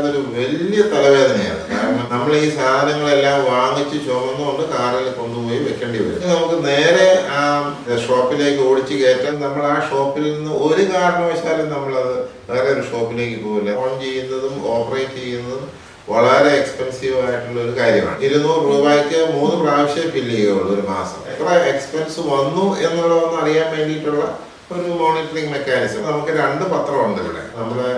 അതൊരു വലിയ തലവേദനയാണ്. കാരണം നമ്മൾ ഈ സാധനങ്ങളെല്ലാം വാങ്ങിച്ച് ചുമന്നുകൊണ്ട് കാറിൽ കൊണ്ടുപോയി വെക്കേണ്ടി വരും. നമുക്ക് നേരെ ആ ഷോപ്പിലേക്ക് ഓടിച്ച് കയറ്റാൻ നമ്മൾ ആ ഷോപ്പിൽ നിന്ന് ഒരു കാരണവശാലും നമ്മളത് വേറെ ഒരു ഷോപ്പിലേക്ക് പോകില്ല ഓൺ ചെയ്യുന്നതും ഓപ്പറേറ്റ് ചെയ്യുന്നതും വളരെ എക്സ്പെൻസീവ് ആയിട്ടുള്ള ഒരു കാര്യമാണ്. ഇരുന്നൂറ് രൂപയ്ക്ക് മൂന്ന് പ്രാവശ്യം ഫില്ല് ചെയ്യുള്ളൂ ഒരു മാസം. എത്ര എക്സ്പെൻസ് വന്നു എന്നുള്ളതൊന്നും അറിയാൻ വേണ്ടിയിട്ടുള്ള ഒരു മോണിറ്ററിംഗ് മെക്കാനിസം. നമുക്ക് രണ്ട് പത്രം ഉണ്ട് ഇവിടെ. നമ്മുടെ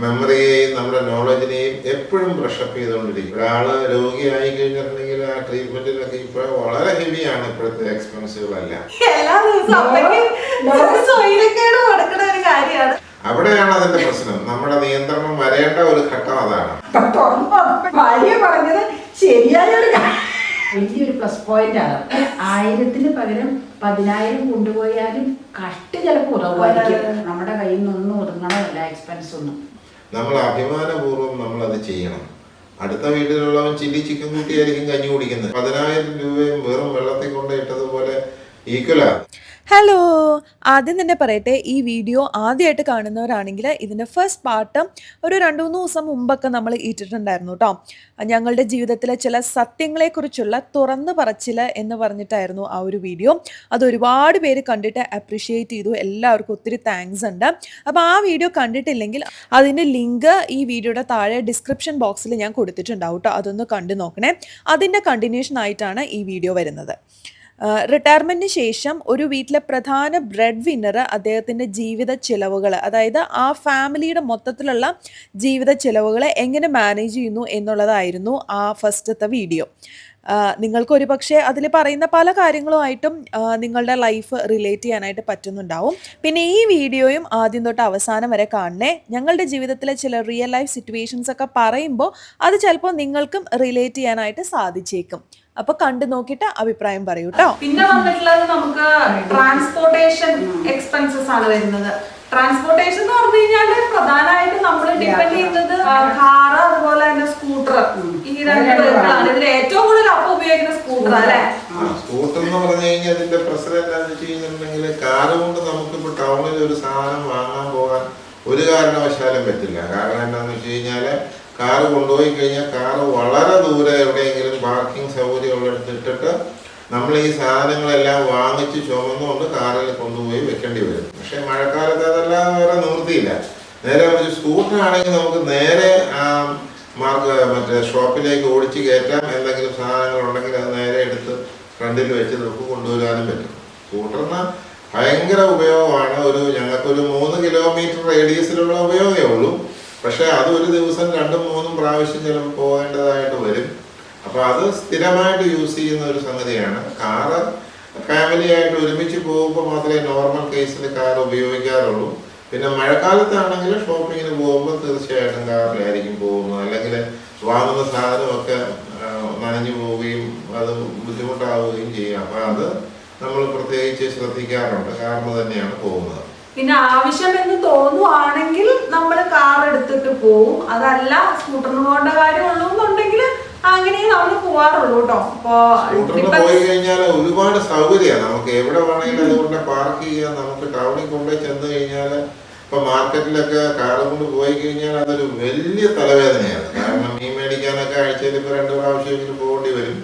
മെമ്മറിയെയും നമ്മുടെ നോളജിനെയും എപ്പോഴും ബ്രഷപ്പ് ചെയ്തുകൊണ്ടിരിക്കും. ഒരാൾ രോഗിയായി കഴിഞ്ഞിട്ടുണ്ടെങ്കിൽ ആ ട്രീറ്റ്മെന്റിലൊക്കെ ഇപ്പോൾ വളരെ ഹെവിയാണ് ഇപ്പോഴത്തെ എക്സ്പെൻസുകളെല്ലാം അവിടെയാണ് അതിന്റെ പ്രശ്നം. നമ്മുടെ നിയന്ത്രണം വരേണ്ട ഒരു ഘട്ടം അതാണ്. ഭാര്യ പറഞ്ഞത് ശരിയായ ഒരു വലിയൊരു പ്ലസ് പോയിന്റ് ആണ്. ആയിരത്തിന് പകരം പതിനായിരം കൊണ്ടുപോയാലും കട്ട് ചിലപ്പോൾ ഉറവായിരിക്കും നമ്മുടെ കയ്യിൽ നിന്നൊന്നും ഒതുങ്ങണമല്ല എക്സ്പെൻസ് ഒന്നും. നമ്മൾ അഭിമാനപൂർവം നമ്മൾ അത് ചെയ്യണം. അടുത്ത വീട്ടിലുള്ളവൻ ചില്ലി ചിക്കൻ കുട്ടിയായിരിക്കും കഞ്ഞി കുടിക്കുന്നത്. പതിനായിരം രൂപയും വെറും വെള്ളത്തിൽ കൊണ്ട് ഇട്ടതുപോലെ ഈക്വലാണ് ഹലോ ആദ്യം തന്നെ പറയട്ടെ ഈ വീഡിയോ ആദ്യമായിട്ട് കാണുന്നവരാണെങ്കിൽ ഇതിന്റെ ഫസ്റ്റ് പാർട്ട് ഒരു രണ്ട് മൂന്ന് ദിവസം മുമ്പൊക്കെ നമ്മൾ ഇട്ടിട്ടുണ്ടായിരുന്നു കേട്ടോ ഞങ്ങളുടെ ജീവിതത്തിലെ ചില സത്യങ്ങളെക്കുറിച്ചുള്ള തുറന്ന് പറച്ചിൽ എന്ന് പറഞ്ഞിട്ടായിരുന്നു ആ ഒരു വീഡിയോ അത് ഒരുപാട് പേര് കണ്ടിട്ട് അപ്രിഷ്യേറ്റ് ചെയ്തു. എല്ലാവർക്കും ഒത്തിരി താങ്ക്സ് ഉണ്ട്. അപ്പോൾ ആ വീഡിയോ കണ്ടിട്ടില്ലെങ്കിൽ അതിന്റെ ലിങ്ക് ഈ വീഡിയോയുടെ താഴെ ഡിസ്ക്രിപ്ഷൻ ബോക്സിൽ ഞാൻ കൊടുത്തിട്ടുണ്ടാവും കേട്ടോ അതൊന്ന് കണ്ടു നോക്കണേ. അതിന്റെ കണ്ടിന്യൂഷൻ ആയിട്ടാണ് ഈ വീഡിയോ വരുന്നത്. റിട്ടയർമെന്റിന് ശേഷം ഒരു വീട്ടിലെ പ്രധാന ബ്രെഡ് വിന്നർ അദ്ദേഹത്തിന്റെ ജീവിത ചിലവുകൾ അതായത് ആ ഫാമിലിയുടെ മൊത്തത്തിലുള്ള ജീവിത ചിലവുകളെ എങ്ങനെ മാനേജ് ചെയ്യുന്നു എന്നുള്ളതായിരുന്നു ആ ഫസ്റ്റത്തെ വീഡിയോ നിങ്ങൾക്ക് ഒരു പക്ഷേ അതിൽ പറയുന്ന പല കാര്യങ്ങളുമായിട്ടും നിങ്ങളുടെ ലൈഫ് റിലേറ്റ് ചെയ്യാനായിട്ട് പറ്റുന്നുണ്ടാവും. പിന്നെ ഈ വീഡിയോയും ആദ്യം തൊട്ട് അവസാനം വരെ കാണണേ. ഞങ്ങളുടെ ജീവിതത്തിലെ ചില റിയൽ ലൈഫ് സിറ്റുവേഷൻസ് ഒക്കെ പറയുമ്പോൾ അത് ചിലപ്പോൾ നിങ്ങൾക്കും റിലേറ്റ് ചെയ്യാനായിട്ട് സാധിച്ചേക്കും. അപ്പോൾ കണ്ടു നോക്കിയിട്ട് അഭിപ്രായം പറയൂ കേട്ടോ പിന്നെ വന്നിട്ടുള്ളത് നമുക്ക് ട്രാൻസ്പോർട്ടേഷൻ എക്സ്പെൻസസ് ആണ് വരുന്നത്. ട്രാൻസ്പോർട്ടേഷൻ എന്ന് പറഞ്ഞു കഴിഞ്ഞാൽ പ്രധാനമായിട്ടും നമ്മൾ ഡിപെൻഡ് ചെയ്യുന്നത് കാറ് അതുപോലെ തന്നെ സ്കൂട്ടർ ഈ രണ്ട് ഇതിൽ ഏറ്റവും കൂടുതൽ അപ്പൊ ഉപയോഗിക്കുന്ന സ്കൂട്ടർ അല്ലെ? സ്കൂട്ടർ എന്ന് പറഞ്ഞു കഴിഞ്ഞാൽ അതിന്റെ പ്രശ്നം എന്താണെന്ന് വെച്ച് കഴിഞ്ഞിട്ടുണ്ടെങ്കിൽ കാറ് കൊണ്ട് നമുക്കിപ്പോ ടൗണിൽ ഒരു സാധനം വാങ്ങാൻ പോകാൻ ഒരു കാരണവശാലും പറ്റില്ല. കാരണം എന്താണെന്ന് വെച്ച് കഴിഞ്ഞാൽ കാറ് കൊണ്ടുപോയി കഴിഞ്ഞാൽ കാർ വളരെ ദൂരെ എവിടെയെങ്കിലും പാർക്കിംഗ് സൗകര്യമുള്ളിടത്ത് ഇട്ടിട്ട് നമ്മൾ ഈ സാധനങ്ങളെല്ലാം വാങ്ങിച്ച് ചുമന്നുകൊണ്ട് കാറിൽ കൊണ്ടുപോയി വെക്കേണ്ടി വരും. പക്ഷെ മഴക്കാലത്ത് അതെല്ലാം വേറെ നിവൃത്തിയില്ല. നേരെ ഒരു സ്കൂട്ടർ ആണെങ്കിൽ നമുക്ക് നേരെ ആ മാർക്ക് മറ്റേ ഷോപ്പിലേക്ക് ഓടിച്ച് കയറ്റാം. എന്തെങ്കിലും സാധനങ്ങൾ ഉണ്ടെങ്കിൽ അത് നേരെ എടുത്ത് ഫ്രണ്ടിൽ വെച്ച് നമുക്ക് കൊണ്ടുവരാനും പറ്റും. സ്കൂട്ടറിന് ഭയങ്കര ഉപയോഗമാണ്. ഒരു ഞങ്ങൾക്കൊരു മൂന്ന് കിലോമീറ്റർ റേഡിയസിലുള്ള ഉപയോഗമേ ഉള്ളൂ. പക്ഷേ അത് ഒരു ദിവസം രണ്ടും മൂന്നും പ്രാവശ്യം ചിലപ്പോൾ പോകേണ്ടതായിട്ട് വരും. അപ്പോൾ അത് സ്ഥിരമായിട്ട് യൂസ് ചെയ്യുന്ന ഒരു സംഗതിയാണ്. കാറ് ഫാമിലി ആയിട്ട് ഒരുമിച്ച് പോകുമ്പോൾ മാത്രമേ നോർമൽ കേസിൽ കാർ ഉപയോഗിക്കാറുള്ളൂ. പിന്നെ മഴക്കാലത്താണെങ്കിൽ ഷോപ്പിങ്ങിന് പോകുമ്പോൾ തീർച്ചയായിട്ടും കാറിലായിരിക്കും പോകുന്നത്. അല്ലെങ്കിൽ വാങ്ങുന്ന സാധനമൊക്കെ നനഞ്ഞു പോവുകയും അത് ബുദ്ധിമുട്ടാവുകയും ചെയ്യും. അപ്പോൾ അത് നമ്മൾ പ്രത്യേകിച്ച് ശ്രദ്ധിക്കാറുണ്ട്. കാരണം തന്നെയാണ് പോകുന്നത്. പിന്നെ ആവശ്യം എന്ന് തോന്നുവാണെങ്കിൽ നമ്മൾ കാർ എടുത്തിട്ട് പോവും. അതല്ല സ്കൂട്ടറിന് പോകേണ്ട കാര്യമുള്ളൂ എന്നുണ്ടെങ്കിൽ അങ്ങനെ നമ്മൾ പോവാറുള്ളൂ കേട്ടോ. അപ്പൊ പോയി കഴിഞ്ഞാൽ ഒരുപാട് സൗകര്യമാണ്. നമുക്ക് എവിടെ വേണമെങ്കിലും അതുകൊണ്ട് പാർക്ക് ചെയ്യാം. നമുക്ക് ടൗണിൽ കൊണ്ടുപോയി ചെന്ന് കഴിഞ്ഞാൽ ഇപ്പൊ മാർക്കറ്റിലൊക്കെ കാറ് കൊണ്ട് പോയി കഴിഞ്ഞാൽ അതൊരു വലിയ തലവേദനയാണ്. കാരണം മീൻ മേടിക്കാനൊക്കെ ആഴ്ചയിൽ ഇപ്പൊ രണ്ട് പ്രാവശ്യമെങ്കിലും പോകേണ്ടി വരും.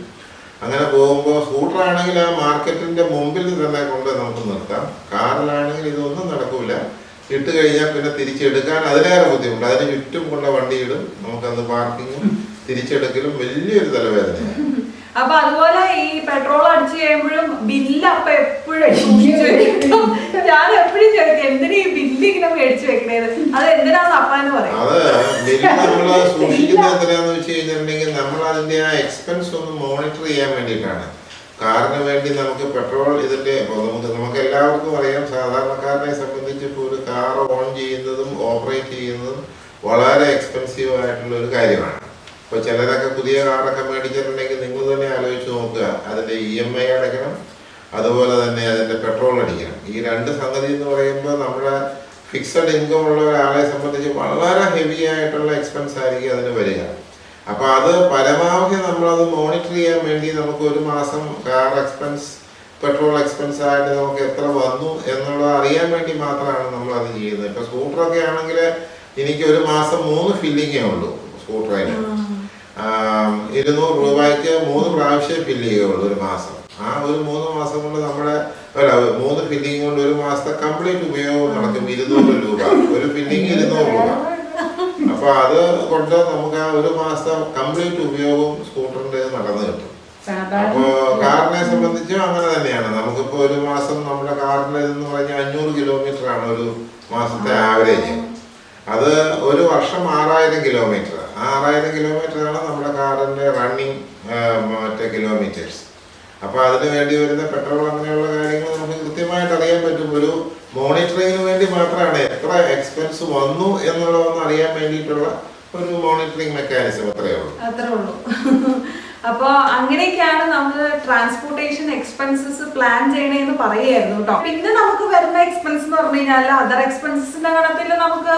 അങ്ങനെ പോകുമ്പോൾ സ്കൂട്ടർ ആണെങ്കിൽ ആ മാർക്കറ്റിന്റെ മുമ്പിൽ തന്നെ കൊണ്ട് നമുക്ക് നിർത്താം. കാറിലാണെങ്കിൽ ഇതൊന്നും നടക്കൂല. ഇട്ട് കഴിഞ്ഞാൽ പിന്നെ തിരിച്ചെടുക്കാൻ അതിലേറെ ബുദ്ധിമുട്ട്. അതിന് ചുറ്റും കൊണ്ട വണ്ടിയിടും. നമുക്കത് പാർക്കിങ്ങും തിരിച്ചെടുക്കലും വലിയൊരു തലവേദനയാണ്. അപ്പൊ അതുപോലെ ഈ പെട്രോൾ അടിച്ചു കഴിയുമ്പോഴും ബില്ല് അപ്പൊ എപ്പോഴും ഞാൻ എപ്പോഴും ചോദിക്കും എന്തിനാ ഈ ബില്ല് ഇങ്ങനെ മേടിച്ചു വെക്കണേത് അത് എന്തിനാന്ന് അപ്പാന്ന് പറയും. അത് നമ്മൾ നമ്മൾ എക്സ്പെൻസ് ഒന്ന് മോണിറ്റർ ചെയ്യാൻ കാറിന് വേണ്ടി നമുക്ക് പെട്രോൾ ഇതിന്റെ നമുക്ക് നമുക്ക് എല്ലാവർക്കും അറിയാം. സാധാരണക്കാരനെ സംബന്ധിച്ച് ഇപ്പോൾ ഒരു കാർ ഓൺ ചെയ്യുന്നതും ഓപ്പറേറ്റ് ചെയ്യുന്നതും വളരെ എക്സ്പെൻസീവ് ആയിട്ടുള്ള ഒരു കാര്യമാണ്. ഇപ്പോൾ ചിലരൊക്കെ പുതിയ കാറൊക്കെ മേടിച്ചിട്ടുണ്ടെങ്കിൽ നിങ്ങൾ തന്നെ ആലോചിച്ച് നോക്കുക. അതിന്റെ ഇ എം ഐ അടയ്ക്കണം. അതുപോലെ തന്നെ അതിന്റെ പെട്രോൾ അടിക്കണം. ഈ രണ്ട് സംഗതി എന്ന് പറയുമ്പോൾ നമ്മുടെ ഫിക്സഡ് ഇൻകം ഉള്ള ഒരാളെ സംബന്ധിച്ച് വളരെ ഹെവി ആയിട്ടുള്ള എക്സ്പെൻസ് ആയിരിക്കും അതിന് വരിക. അപ്പൊ അത് പരമാവധി നമ്മളത് മോണിറ്റർ ചെയ്യാൻ വേണ്ടി നമുക്ക് ഒരു മാസം കാർ എക്സ്പെൻസ് പെട്രോൾ എക്സ്പെൻസ് ആയിട്ട് നമുക്ക് എത്ര വന്നു എന്നുള്ളത് അറിയാൻ വേണ്ടി മാത്രമാണ് നമ്മൾ അത് ചെയ്യുന്നത്. ഇപ്പൊ സ്കൂട്ടറൊക്കെ ആണെങ്കിൽ എനിക്ക് ഒരു മാസം മൂന്ന് ഫില്ലിങ്ങേ ഉള്ളൂ സ്കൂട്ടറിന് ഇരുന്നൂറ് രൂപയ്ക്ക് മൂന്ന് പ്രാവശ്യം ഫില്ല് ചെയ്യുള്ളൂ ഒരു മാസം. ആ ഒരു മൂന്ന് മാസം കൊണ്ട് നമ്മുടെ അല്ല മൂന്ന് ഫില്ലിങ് കൊണ്ട് ഒരു മാസത്തെ കംപ്ലീറ്റ് ഉപയോഗം നടക്കും ഇരുന്നൂറ് രൂപ. ഒരു ഫില്ലിങ് ഇരുന്നൂറ് രൂപ. അപ്പൊ അത് കൊണ്ട് നമുക്ക് ആ ഒരു മാസത്തെ കംപ്ലീറ്റ് ഉപയോഗം സ്കൂട്ടറിന്റെ നടന്നു കിട്ടും. അപ്പോ കാറിനെ സംബന്ധിച്ചും അങ്ങനെ തന്നെയാണ്. നമുക്കിപ്പോ ഒരു മാസം നമ്മുടെ കാറിന്റെ എന്ന് പറഞ്ഞാൽ അഞ്ഞൂറ് കിലോമീറ്റർ ആണ് ഒരു മാസത്തെ ആവറേജ് അത് ഒരു വർഷം ആറായിരം കിലോമീറ്റർ ആറായിരം കിലോമീറ്റർ ആണ് നമ്മുടെ കാറിന്റെ റണ്ണിങ് മറ്റേ കിലോമീറ്റേഴ്സ് അപ്പോൾ അതിന് വേണ്ടി വരുന്ന പെട്രോൾ അങ്ങനെയുള്ള കാര്യങ്ങൾ നമുക്ക് കൃത്യമായിട്ട് അറിയാൻ പറ്റും. ഒരു മോണിറ്ററിങ്ങിന് വേണ്ടി മാത്രമാണ് എത്ര എക്സ്പെൻസ് വന്നു എന്നുള്ളതൊന്നും അറിയാൻ വേണ്ടിയിട്ടുള്ള ഒരു മോണിറ്ററിങ് മെക്കാനിസം അത്രയേ ഉള്ളൂ. അത്രേ ഉള്ളൂ അപ്പൊ അങ്ങനെയൊക്കെയാണ് നമ്മൾ ട്രാൻസ്പോർട്ടേഷൻ എക്സ്പെൻസസ് പ്ലാൻ ചെയ്യണേന്ന് പറയായിരുന്നു കേട്ടോ പിന്നെ നമുക്ക് വരുന്ന എക്സ്പെൻസ് എന്ന് പറഞ്ഞു കഴിഞ്ഞാൽ അതർ എക്സ്പെൻസസിന്റെ കണത്തിൽ നമുക്ക്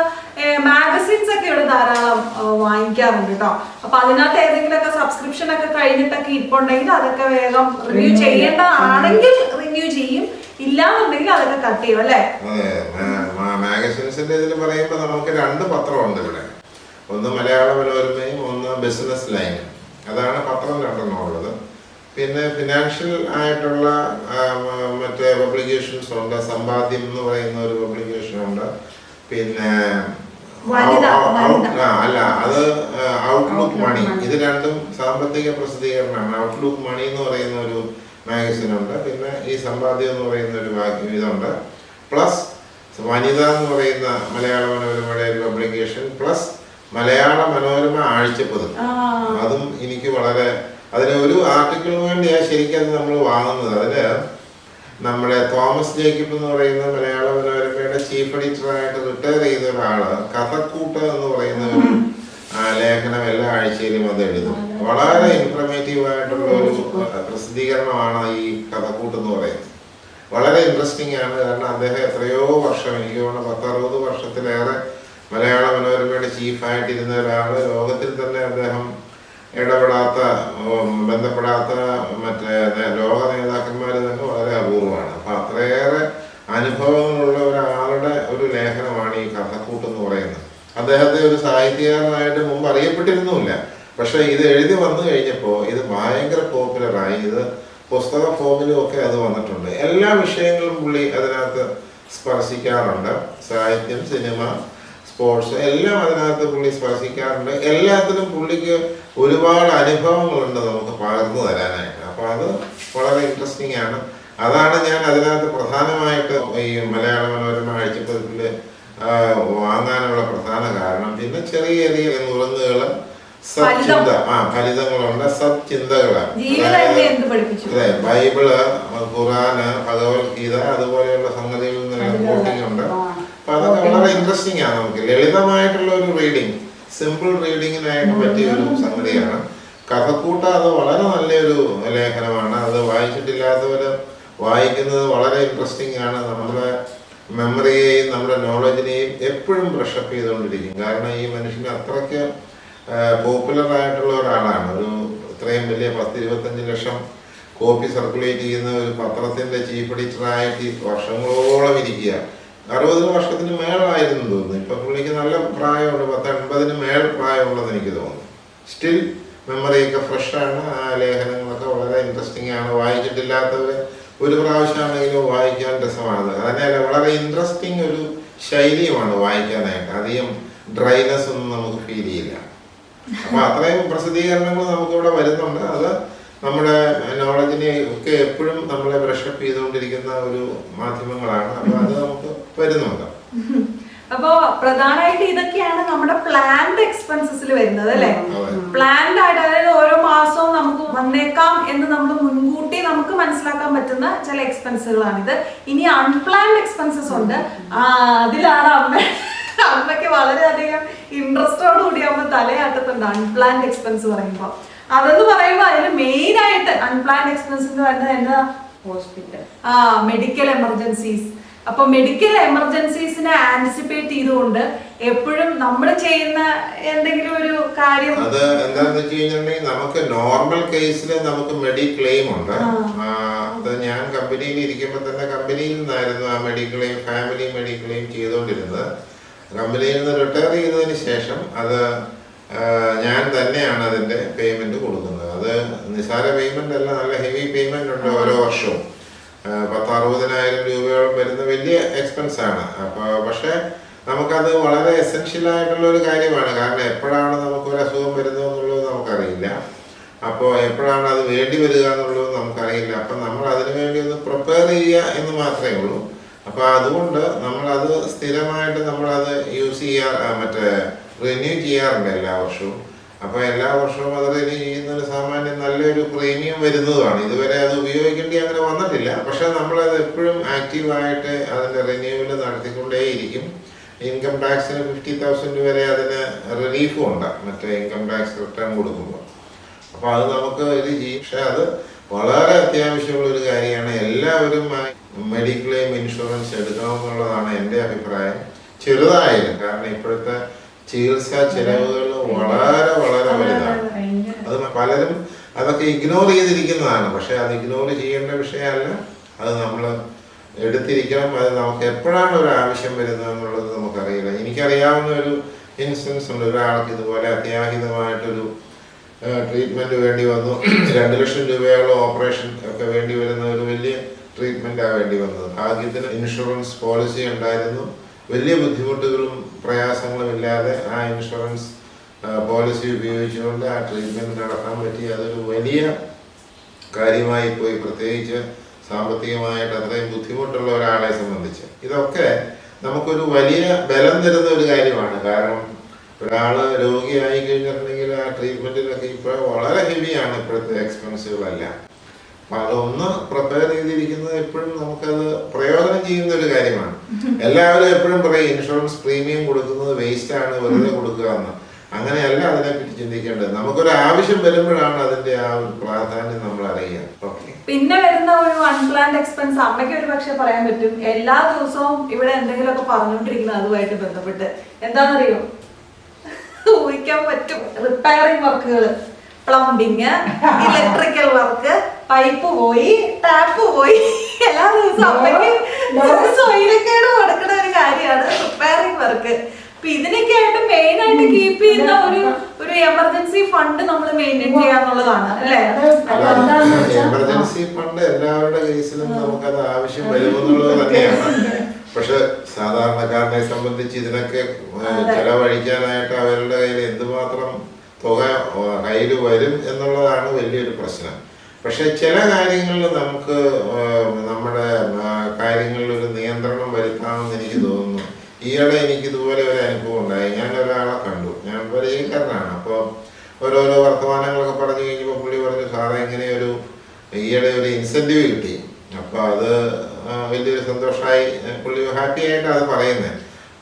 മാഗസിൻസ് ഒക്കെ ഇവിടെ ധാരാളം വാങ്ങിക്കാറുണ്ട് കേട്ടോ അപ്പൊ അതിനകത്ത് ഏതെങ്കിലുമൊക്കെ സബ്സ്ക്രിപ്ഷൻ ഒക്കെ കഴിഞ്ഞിട്ടൊക്കെ ഇപ്പുണ്ടെങ്കിൽ അതൊക്കെ വേഗം റിന്യൂ ചെയ്യേണ്ടതാണെങ്കിൽ റിന്യൂ ചെയ്യും. ഇല്ലാന്നുണ്ടെങ്കിൽ അതൊക്കെ കട്ട് ചെയ്യും അല്ലേ? മാഗസിൻസിന്റെ ഇതിൽ പറയുമ്പോൾ നമുക്ക് രണ്ട് പത്രമുണ്ട് ഇവിടെ. ഒന്ന് മലയാള മനോരമയും ഒന്ന് ബിസിനസ് ലൈനും അതാണ് പത്രം രണ്ടെന്നുള്ളത് പിന്നെ ഫിനാൻഷ്യൽ ആയിട്ടുള്ള മറ്റേ പബ്ലിക്കേഷൻസ് ഉണ്ട്. സമ്പാദ്യം എന്ന് പറയുന്ന ഒരു പബ്ലിക്കേഷൻ ഉണ്ട്. പിന്നെ അല്ല അത് ഔട്ട്ലുക്ക് മണി ഇത് രണ്ടും സാമ്പത്തിക പ്രസിദ്ധീകരണമാണ്. ഔട്ട്ലുക്ക് മണി എന്ന് പറയുന്ന ഒരു മാഗസിൻ ഉണ്ട്. പിന്നെ ഈ സമ്പാദ്യം എന്ന് പറയുന്ന ഒരു ഇതുണ്ട്. പ്ലസ് വനിത എന്ന് പറയുന്ന മലയാള മനോരമയുടെ ഒരു പബ്ലിക്കേഷൻ പ്ലസ് മലയാള മനോരമ ആഴ്ചപ്പതിപ്പ് അതും എനിക്ക് വളരെ അതിന് ഒരു ആർട്ടിക്കിളിന് വേണ്ടിയാണ് ശരിക്കും അത് നമ്മൾ വാങ്ങുന്നത്. അതിന് നമ്മുടെ തോമസ് ജേക്കബ് എന്ന് പറയുന്ന മലയാള മനോരമയുടെ ചീഫ് എഡിറ്ററായിട്ട് റിട്ടയർ ചെയ്ത ഒരാൾ കഥക്കൂട്ട് എന്ന് പറയുന്ന ഒരു ലേഖനം എല്ലാ ആഴ്ചയിലും അത് എഴുതും. വളരെ ഇൻഫർമേറ്റീവ് ആയിട്ടുള്ള ഒരു പ്രസിദ്ധീകരണമാണ് ഈ കഥക്കൂട്ട് എന്ന് പറയുന്നത്. വളരെ ഇൻട്രസ്റ്റിംഗ് ആണ്. കാരണം അദ്ദേഹം എത്രയോ വർഷം എനിക്ക് തോന്നുന്നു പത്തറുപത് വർഷത്തിലേറെ മലയാള മനോരമയുടെ ചീഫായിട്ടിരുന്ന ഒരാൾ ലോകത്തിൽ തന്നെ അദ്ദേഹം ഇടപെടാത്ത ബന്ധപ്പെടാത്ത മറ്റേ ലോക നേതാക്കന്മാർ തന്നെ വളരെ അപൂർവമാണ്. അപ്പം അത്രയേറെ അനുഭവങ്ങളുള്ള ഒരാളുടെ ഒരു ലേഖനമാണ് ഈ കഥക്കൂട്ട് എന്ന് പറയുന്നത്. അദ്ദേഹത്തെ ഒരു സാഹിത്യകാരനായിട്ട് മുമ്പ് അറിയപ്പെട്ടിരുന്നുമില്ല. പക്ഷേ ഇത് എഴുതി വന്നു കഴിഞ്ഞപ്പോൾ ഇത് ഭയങ്കര പോപ്പുലറായി ഇത് പുസ്തക ഫോമിലും ഒക്കെ അത് വന്നിട്ടുണ്ട്. എല്ലാ വിഷയങ്ങളും പുള്ളി അതിനകത്ത് സ്പർശിക്കാറുണ്ട്. സാഹിത്യം സിനിമ സ്പോർട്സ് എല്ലാം അതിനകത്ത് പുള്ളി സ്പർശിക്കാറുണ്ട്. എല്ലാത്തിലും പുള്ളിക്ക് ഒരുപാട് അനുഭവങ്ങളുണ്ട് നമുക്ക് പകർന്നു തരാനായിട്ട്. അപ്പൊ അത് വളരെ ഇൻട്രസ്റ്റിംഗ് ആണ്. അതാണ് ഞാൻ അതിനകത്ത് പ്രധാനമായിട്ട് ഈ മലയാള മനോരമ കാഴ്ചപ്പതിപ്പിൽ വാങ്ങാനുള്ള പ്രധാന കാരണം. പിന്നെ ചെറിയ ചെറിയ നുറങ്ങുകൾ സത്ചിന്ത ആ ഫലിതങ്ങളുണ്ട്. സത്ചിന്തകളാണ് അതെ ബൈബിൾ ഖുറാന് ഭഗവത്ഗീത അതുപോലെയുള്ള സംഗതികളിൽ നിന്ന് കോട്ടിംഗ് ഉണ്ട്. അപ്പൊ അതൊക്കെ വളരെ ഇൻട്രസ്റ്റിംഗ് ആണ് നമുക്ക്. ലളിതമായിട്ടുള്ള ഒരു റീഡിങ് സിമ്പിൾ റീഡിങ്ങിനായിട്ട് പറ്റിയ ഒരു സംഗതിയാണ്. കഥക്കൂട്ട അത് വളരെ നല്ലൊരു ലേഖനമാണ്. അത് വായിച്ചിട്ടില്ലാത്തവര് വായിക്കുന്നത് വളരെ ഇൻട്രസ്റ്റിംഗ് ആണ്. നമ്മുടെ മെമ്മറിയെയും നമ്മുടെ നോളജിനെയും എപ്പോഴും ബ്രഷപ്പ് ചെയ്തുകൊണ്ടിരിക്കും. കാരണം ഈ മനുഷ്യന് അത്രയ്ക്ക് പോപ്പുലർ ആയിട്ടുള്ള ഒരാളാണ്. ഒരു ഇത്രയും വലിയ പത്ത് ഇരുപത്തഞ്ച് ലക്ഷം കോപ്പി സർക്കുലേറ്റ് ചെയ്യുന്ന ഒരു പത്രത്തിന്റെ ചീഫ് എഡിറ്ററായിട്ട് വർഷങ്ങളോളം ഇരിക്കുക. അറുപത് വർഷത്തിന് മേളായിരുന്നു തോന്നുന്നു. ഇപ്പൊ പുള്ളിക്ക് നല്ല പ്രായമുണ്ട് പത്ത് എൺപതിന് മേൽ പ്രായമുള്ളതെന്ന് എനിക്ക് തോന്നുന്നു. സ്റ്റിൽ മെമ്മറിയൊക്കെ ഫ്രഷ് ആണ്. ആ ലേഖനങ്ങളൊക്കെ വളരെ ഇൻട്രസ്റ്റിംഗ് ആണ്. വായിച്ചിട്ടില്ലാത്തവർ ഒരു പ്രാവശ്യമാണെങ്കിലും വായിക്കാൻ രസമാണ്. അതന്നെയല്ല വളരെ ഇൻട്രസ്റ്റിംഗ് ഒരു ശൈലിയുമാണ് വായിക്കാനായിട്ട്. അധികം ഡ്രൈനെസ് ഒന്നും നമുക്ക് ഫീൽ ചെയ്യില്ല. അപ്പൊ അത്രയും പ്രസിദ്ധീകരണങ്ങൾ നമുക്കിവിടെ വരുന്നുണ്ട്. അത് നമ്മുടെ നോളജിനെ ഒക്കെ എപ്പോഴും നമ്മളെ ബ്രഷപ്പ് ചെയ്തുകൊണ്ടിരിക്കുന്ന ഒരു മാധ്യമങ്ങളാണ്. അപ്പൊ അത് നമുക്ക് വരുന്നുണ്ട്. അപ്പോ പ്രധാനമായിട്ട് ഇതൊക്കെയാണ് നമ്മുടെ പ്ലാൻഡ് എക്സ്പെൻസസിൽ വരുന്നത് അല്ലെ. പ്ലാൻഡ് ആയിട്ട് അതായത് ഓരോ മാസവും നമുക്ക് വന്നേക്കാം എന്ന് നമ്മൾ മുൻകൂട്ടി നമുക്ക് മനസ്സിലാക്കാൻ പറ്റുന്ന ചില എക്സ്പെൻസുകളാണിത് ഇനി അൺപ്ലാൻഡ് എക്സ്പെൻസസ് ഉണ്ട്. അതിലാണ് അമ്മ അമ്മയ്ക്ക് വളരെയധികം ഇൻട്രസ്റ്റോട് കൂടി അമ്മ തലയാട്ടത്തുണ്ട് അൺപ്ലാൻഡ് എക്സ്പെൻസ് പറയുമ്പോൾ അതെന്ന് പറയുമ്പോൾ അതിൽ മെയിൻ ആയിട്ട് അൺപ്ലാൻഡ് എക്സ്പെൻസ് എന്ന് പറയുന്നത് എന്താ? ഹോസ്പിറ്റൽ ആ മെഡിക്കൽ എമർജൻസീസ് അപ്പൊ മെഡിക്കൽ എമർജൻസീസിനെ ആന്റിസിപ്പേറ്റ് ചെയ്തുകൊണ്ട് എപ്പോഴും നമ്മൾ ചെയ്യുന്ന എന്തെങ്കിലും ഒരു കാര്യം അത് എന്താന്ന് വെച്ച് കഴിഞ്ഞിട്ടുണ്ടെങ്കിൽ നമുക്ക് നോർമൽ കേസിൽ നമുക്ക് മെഡി ക്ലെയിം ഉണ്ട്. അത് ഞാൻ കമ്പനിയിൽ ഇരിക്കുമ്പോൾ തന്നെ കമ്പനിയിൽ നിന്നായിരുന്നു ആ mediclaim family mediclaim ചെയ്തുകൊണ്ടിരുന്നത്. കമ്പനിയിൽ നിന്ന് റിട്ടയർ ചെയ്തതിന് ശേഷം അത് ഞാൻ തന്നെയാണ് അതിന്റെ പേയ്മെന്റ് കൊടുക്കുന്നത്. അത് നിസാര പേയ്മെന്റ് അല്ല നല്ല ഹെവി പേയ്മെന്റ് ഉണ്ട് ഓരോ വർഷവും. ആ, പത്ത് അറുപതിനായിരം രൂപയോളം വരുന്ന വലിയ എക്സ്പെൻസ് ആണ്. അപ്പൊ പക്ഷെ നമുക്കത് വളരെ എസെൻഷ്യൽ ആയിട്ടുള്ള ഒരു കാര്യമാണ്. കാരണം എപ്പോഴാണ് നമുക്ക് ഒരു അസുഖം വരുന്നത് എന്നുള്ളത് നമുക്കറിയില്ല. അപ്പോൾ എപ്പോഴാണ് അത് വേണ്ടി വരിക എന്നുള്ളത് നമുക്കറിയില്ല. അപ്പം നമ്മൾ അതിനു വേണ്ടി ഒന്ന് പ്രിപ്പയർ ചെയ്യുക എന്ന് മാത്രമേ ഉള്ളൂ. അപ്പോൾ അതുകൊണ്ട് നമ്മളത് സ്ഥിരമായിട്ട് നമ്മളത് യൂസ് ചെയ്യാർ മറ്റേ റിന്യൂ ചെയ്യാറുണ്ട് എല്ലാ വർഷവും. അപ്പോൾ എല്ലാ വർഷവും അത് റിന്യൂ ചെയ്യുന്ന ഒരു സാമാന്യം നല്ലൊരു പ്രീമിയം വരുന്നതാണ് ഇതുവരെ അത് ഉപയോഗിക്കേണ്ടി അങ്ങനെ വന്നിട്ടില്ല. പക്ഷെ നമ്മളത് എപ്പോഴും ആക്റ്റീവായിട്ട് അതിന്റെ റിന്യൂവൽ നടത്തിക്കൊണ്ടേയിരിക്കും. ഇൻകം ടാക്സിന് ഫിഫ്റ്റി തൗസൻഡ് വരെ അതിന് റിലീഫും ഉണ്ട്. മറ്റേ ഇൻകം ടാക്സ് റിട്ടേൺ കൊടുക്കുമ്പോൾ അപ്പൊ അത് നമുക്ക് ചെയ്യും പക്ഷെ അത് വളരെ അത്യാവശ്യമുള്ള ഒരു കാര്യമാണ്. എല്ലാവരും മെഡിക്ലെയിം ഇൻഷുറൻസ് എടുക്കണമെന്നുള്ളതാണ് എന്റെ അഭിപ്രായം. ചെറുതായാലും. കാരണം ഇപ്പോഴത്തെ ചികിത്സാ ചെലവുകൾ വളരെ വളരെ വലുതാണ്. അത് പലരും അതൊക്കെ ഇഗ്നോർ ചെയ്തിരിക്കുന്നതാണ്. പക്ഷെ അത് ഇഗ്നോർ ചെയ്യേണ്ട വിഷയമല്ല. അത് നമ്മൾ എടുത്തിരിക്കണം. അത് നമുക്ക് എപ്പോഴാണ് ഒരു ആവശ്യം വരുന്നത് എന്നുള്ളത് നമുക്കറിയില്ല. എനിക്കറിയാവുന്ന ഒരു ഇൻസ്റ്റൻസ് ഉണ്ട്. ഒരാൾക്ക് ഇതുപോലെ അത്യാഹിതമായിട്ടൊരു ട്രീറ്റ്മെന്റ് വേണ്ടി വന്നു. രണ്ട് ലക്ഷം രൂപയോളം ഓപ്പറേഷൻ ഒക്കെ വേണ്ടി വരുന്ന ഒരു വലിയ ട്രീറ്റ്മെന്റാണ് വേണ്ടി വന്നത്. ഭാഗ്യത്തിന് ഇൻഷുറൻസ് പോളിസി ഉണ്ടായിരുന്നു. വലിയ ബുദ്ധിമുട്ടുകളും പ്രയാസങ്ങളും ഇല്ലാതെ ആ ഇൻഷുറൻസ് പോളിസി ഉപയോഗിച്ചുകൊണ്ട് ആ ട്രീറ്റ്മെന്റ് നടത്താൻ പറ്റി അതൊരു വലിയ കാര്യമായി പോയി. പ്രത്യേകിച്ച് സാമ്പത്തികമായിട്ട് അത്രയും ബുദ്ധിമുട്ടുള്ള ഒരാളെ സംബന്ധിച്ച്. ഇതൊക്കെ നമുക്കൊരു വലിയ ബലം തരുന്ന ഒരു കാര്യമാണ്. കാരണം ഒരാൾ രോഗിയായി കഴിഞ്ഞിട്ടുണ്ടെങ്കിൽ ആ ട്രീറ്റ്മെന്റിനൊക്കെ ഇപ്പോൾ വളരെ ഹെവിയാണ് ഇപ്പോഴത്തെ എക്സ്പെൻസുകളെല്ലാം അപ്പൊ അതൊന്ന് പ്രിപ്പയർ ചെയ്തിരിക്കുന്നത് എപ്പോഴും നമുക്കത് പ്രയോജനം ചെയ്യുന്ന ഒരു കാര്യമാണ്. എല്ലാവരും എപ്പോഴും പറയും ഇൻഷുറൻസ് പ്രീമിയം കൊടുക്കുന്നത് വേസ്റ്റ് ആണ് വെറുതെ കൊടുക്കുക എന്ന്. അങ്ങനെയല്ല അതിനെപ്പറ്റി ചിന്തിക്കേണ്ടത്. നമുക്കൊരു ആവശ്യം വരുമ്പോഴാണ് അതിന്റെ ആ ഒരു പ്രാധാന്യം നമ്മൾ അറിയുക. പിന്നെ വരുന്ന ഒരു അൺപ്ലാൻഡ് എക്സ്പെൻസ് അമ്മയ്ക്ക് ഒരു പക്ഷെ പറയാൻ പറ്റും. എല്ലാ ദിവസവും ഇവിടെ എന്തെങ്കിലുമൊക്കെ പറഞ്ഞുകൊണ്ടിരിക്കുന്നത് അതുമായിട്ട് ബന്ധപ്പെട്ട്. എന്താണെന്നറിയോ? ഊഹിക്കാൻ പറ്റും. റിപ്പയറിംഗ് വർക്കുകൾ പ്ലംബിങ് ഇലക്ട്രിക്കൽ വർക്ക് പൈപ്പ് പോയി ടാപ്പ് പോയി. എല്ലാ ദിവസവും അമ്മയ്ക്ക് സ്വൈരക്കേട് കൊടുക്കുന്ന ഒരു കാര്യമാണ് റിപ്പയറിംഗ് വർക്ക് അപ്പൊ ഇതിനൊക്കെ ആയിട്ട് മെയിൻ ആയിട്ട് കീപ്പ് ചെയ്യുന്ന ഒരു ഒരു എമർജൻസി ഫണ്ട് നമ്മൾ മെയിന്റെയിൻ ചെയ്യാന്നുള്ളതാണ് അല്ലേ? എമർജൻസി ഫണ്ട് എല്ലാവരുടെ കേസിലും നമുക്കത് ആവശ്യം വരുമെന്നുള്ളത് തന്നെയാണ്. പക്ഷെ സാധാരണക്കാരനെ സംബന്ധിച്ച് ഇതിനൊക്കെ ചെലവഴിക്കാനായിട്ട് അവരുടെ കയ്യിൽ എന്തുമാത്രം തുക കയ്യിൽ വരും എന്നുള്ളതാണ് വലിയൊരു പ്രശ്നം. പക്ഷെ ചില കാര്യങ്ങളിൽ നമുക്ക് നമ്മുടെ കാര്യങ്ങളിൽ ഒരു നിയന്ത്രണം വരുത്താമെന്ന് എനിക്ക് തോന്നുന്നു. ഈയിടെ എനിക്ക് ഇതുപോലെ ഒരു അനുഭവം ഉണ്ടായി. ഞാൻ ഒരാളെ കണ്ടു. ഞാൻ പരിചയക്കാരനാണ്. അപ്പോൾ ഓരോരോ വർത്തമാനങ്ങളൊക്കെ പറഞ്ഞു കഴിഞ്ഞപ്പോൾ പുള്ളി പറഞ്ഞു സാറേ ഇങ്ങനെ ഒരു ഈയിടെ ഒരു ഇൻസെന്റീവ് കിട്ടി. അപ്പോൾ അത് വലിയൊരു സന്തോഷമായി പുള്ളി ഹാപ്പി ആയിട്ടാണ് അത് പറയുന്നത്.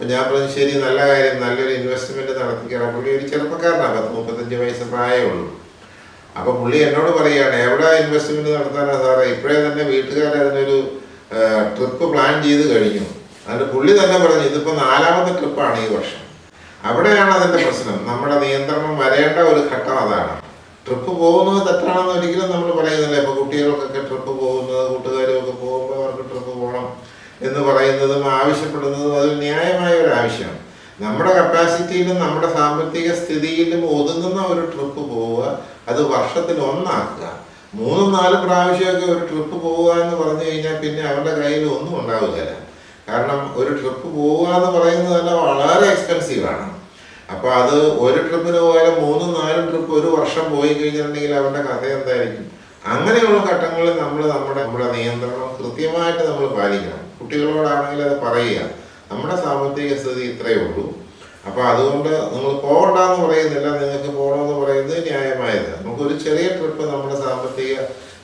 ഞാൻ പറഞ്ഞു ശരി നല്ല കാര്യം. നല്ലൊരു ഇൻവെസ്റ്റ്മെന്റ് നടത്തിക്കണം. പുള്ളി ഒരു ചെറുപ്പക്കാരനാണ് പത്ത് മുപ്പത്തഞ്ച് വയസ്സ് പ്രായമുള്ളൂ അപ്പൊ പുള്ളി എന്നോട് പറയുകയാണ് എവിടെ ഇൻവെസ്റ്റ്മെന്റ് നടത്താനാണ് സാറേ? ഇപ്പോഴേ തന്നെ വീട്ടുകാർ അതിനൊരു ട്രിപ്പ് പ്ലാൻ ചെയ്ത് കഴിഞ്ഞു. അതിന് പുള്ളി തന്നെ പറഞ്ഞു ഇതിപ്പോ നാലാമത്തെ ട്രിപ്പാണ് ഈ വർഷം. അവിടെയാണ് അതിന്റെ പ്രശ്നം. നമ്മുടെ നിയന്ത്രണം വരേണ്ട ഒരു ഘട്ടം അതാണ്. ട്രിപ്പ് പോകുന്നത് തെറ്റാണെന്ന് ഒരിക്കലും നമ്മൾ പറയുന്നില്ല. ഇപ്പൊ കുട്ടികൾക്കൊക്കെ ട്രിപ്പ് പോകുന്നത് കൂട്ടുകാരും ഒക്കെ പോകുമ്പോൾ എന്ന് പറയുന്നതും ആവശ്യപ്പെടുന്നതും അത് ന്യായമായ ഒരു ആവശ്യമാണ്. നമ്മുടെ കപ്പാസിറ്റിയിലും നമ്മുടെ സാമ്പത്തിക സ്ഥിതിയിലും ഒതുങ്ങുന്ന ഒരു ട്രിപ്പ് പോവുക അത് വർഷത്തിൽ ഒന്നാക്കുക. മൂന്നും നാല് പ്രാവശ്യമൊക്കെ ഒരു ട്രിപ്പ് പോവുക എന്ന് പറഞ്ഞു കഴിഞ്ഞാൽ പിന്നെ അവരുടെ കയ്യിൽ ഒന്നും ഉണ്ടാവുകയില്ല കാരണം ഒരു ട്രിപ്പ് പോവുക എന്ന് പറയുന്നത് തന്നെ വളരെ എക്സ്പെൻസീവാണ് അപ്പോൾ അത് ഒരു ട്രിപ്പിന് പോയാലും മൂന്നും നാലും ട്രിപ്പ് ഒരു വർഷം പോയി കഴിഞ്ഞിട്ടുണ്ടെങ്കിൽ അവരുടെ കഥ എന്തായിരിക്കും? അങ്ങനെയുള്ള ഘട്ടങ്ങളിൽ നമ്മൾ നമ്മുടെ നമ്മുടെ നിയന്ത്രണം കൃത്യമായിട്ട് നമ്മൾ പാലിക്കണം. കുട്ടികളോടാണെങ്കിൽ അത് പറയുക. നമ്മുടെ സാമ്പത്തിക സ്ഥിതി ഇത്രയേ ഉള്ളൂ. അപ്പൊ അതുകൊണ്ട് നിങ്ങൾ പോകണ്ടെന്ന് പറയുന്നില്ല. നിങ്ങൾക്ക് പോകണമെന്ന് പറയുന്നത് ന്യായമായത് നമുക്കൊരു ചെറിയ ട്രിപ്പ് നമ്മുടെ സാമ്പത്തിക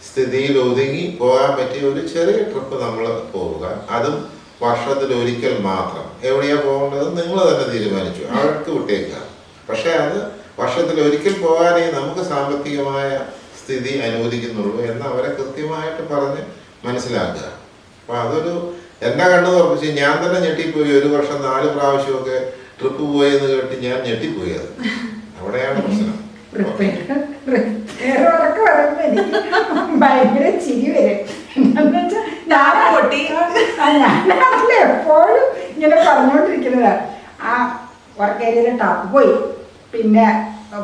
സ്ഥിതിയിൽ ഒതുങ്ങി പോകാൻ പറ്റിയ ഒരു ചെറിയ ട്രിപ്പ് നമ്മൾ പോവുക. അതും വർഷത്തിൽ ഒരിക്കൽ മാത്രം. എവിടെയാ പോകേണ്ടത്? നിങ്ങൾ തന്നെ തീരുമാനിച്ചു. അവർക്ക് വിട്ടേക്കുക പക്ഷെ അത് വർഷത്തിൽ ഒരിക്കൽ പോകാനേ നമുക്ക് സാമ്പത്തികമായ സ്ഥിതി അനുവദിക്കുന്നുള്ളൂ എന്ന് അവരെ കൃത്യമായിട്ട് പറഞ്ഞ് മനസ്സിലാക്കുക. അപ്പൊ അതൊരു എന്നെ കണ്ടു തുറപ്പിച്ച് ഞാൻ തന്നെ ഞെട്ടിപ്പോയി. ഒരു വർഷം നാല് പ്രാവശ്യമൊക്കെ ട്രിപ്പ് പോയെന്ന് കേട്ട് ഞാൻ ഞെട്ടിപ്പോയി അത്. അവിടെയാണ് പ്രശ്നം. ഭയങ്കര ചിരി വരും. എപ്പോഴും ഇങ്ങനെ പറഞ്ഞോണ്ടിരിക്കുന്നത്. ആ വർക്ക് ഏരിയയിലെ ടാപ്പ് പോയി. പിന്നെ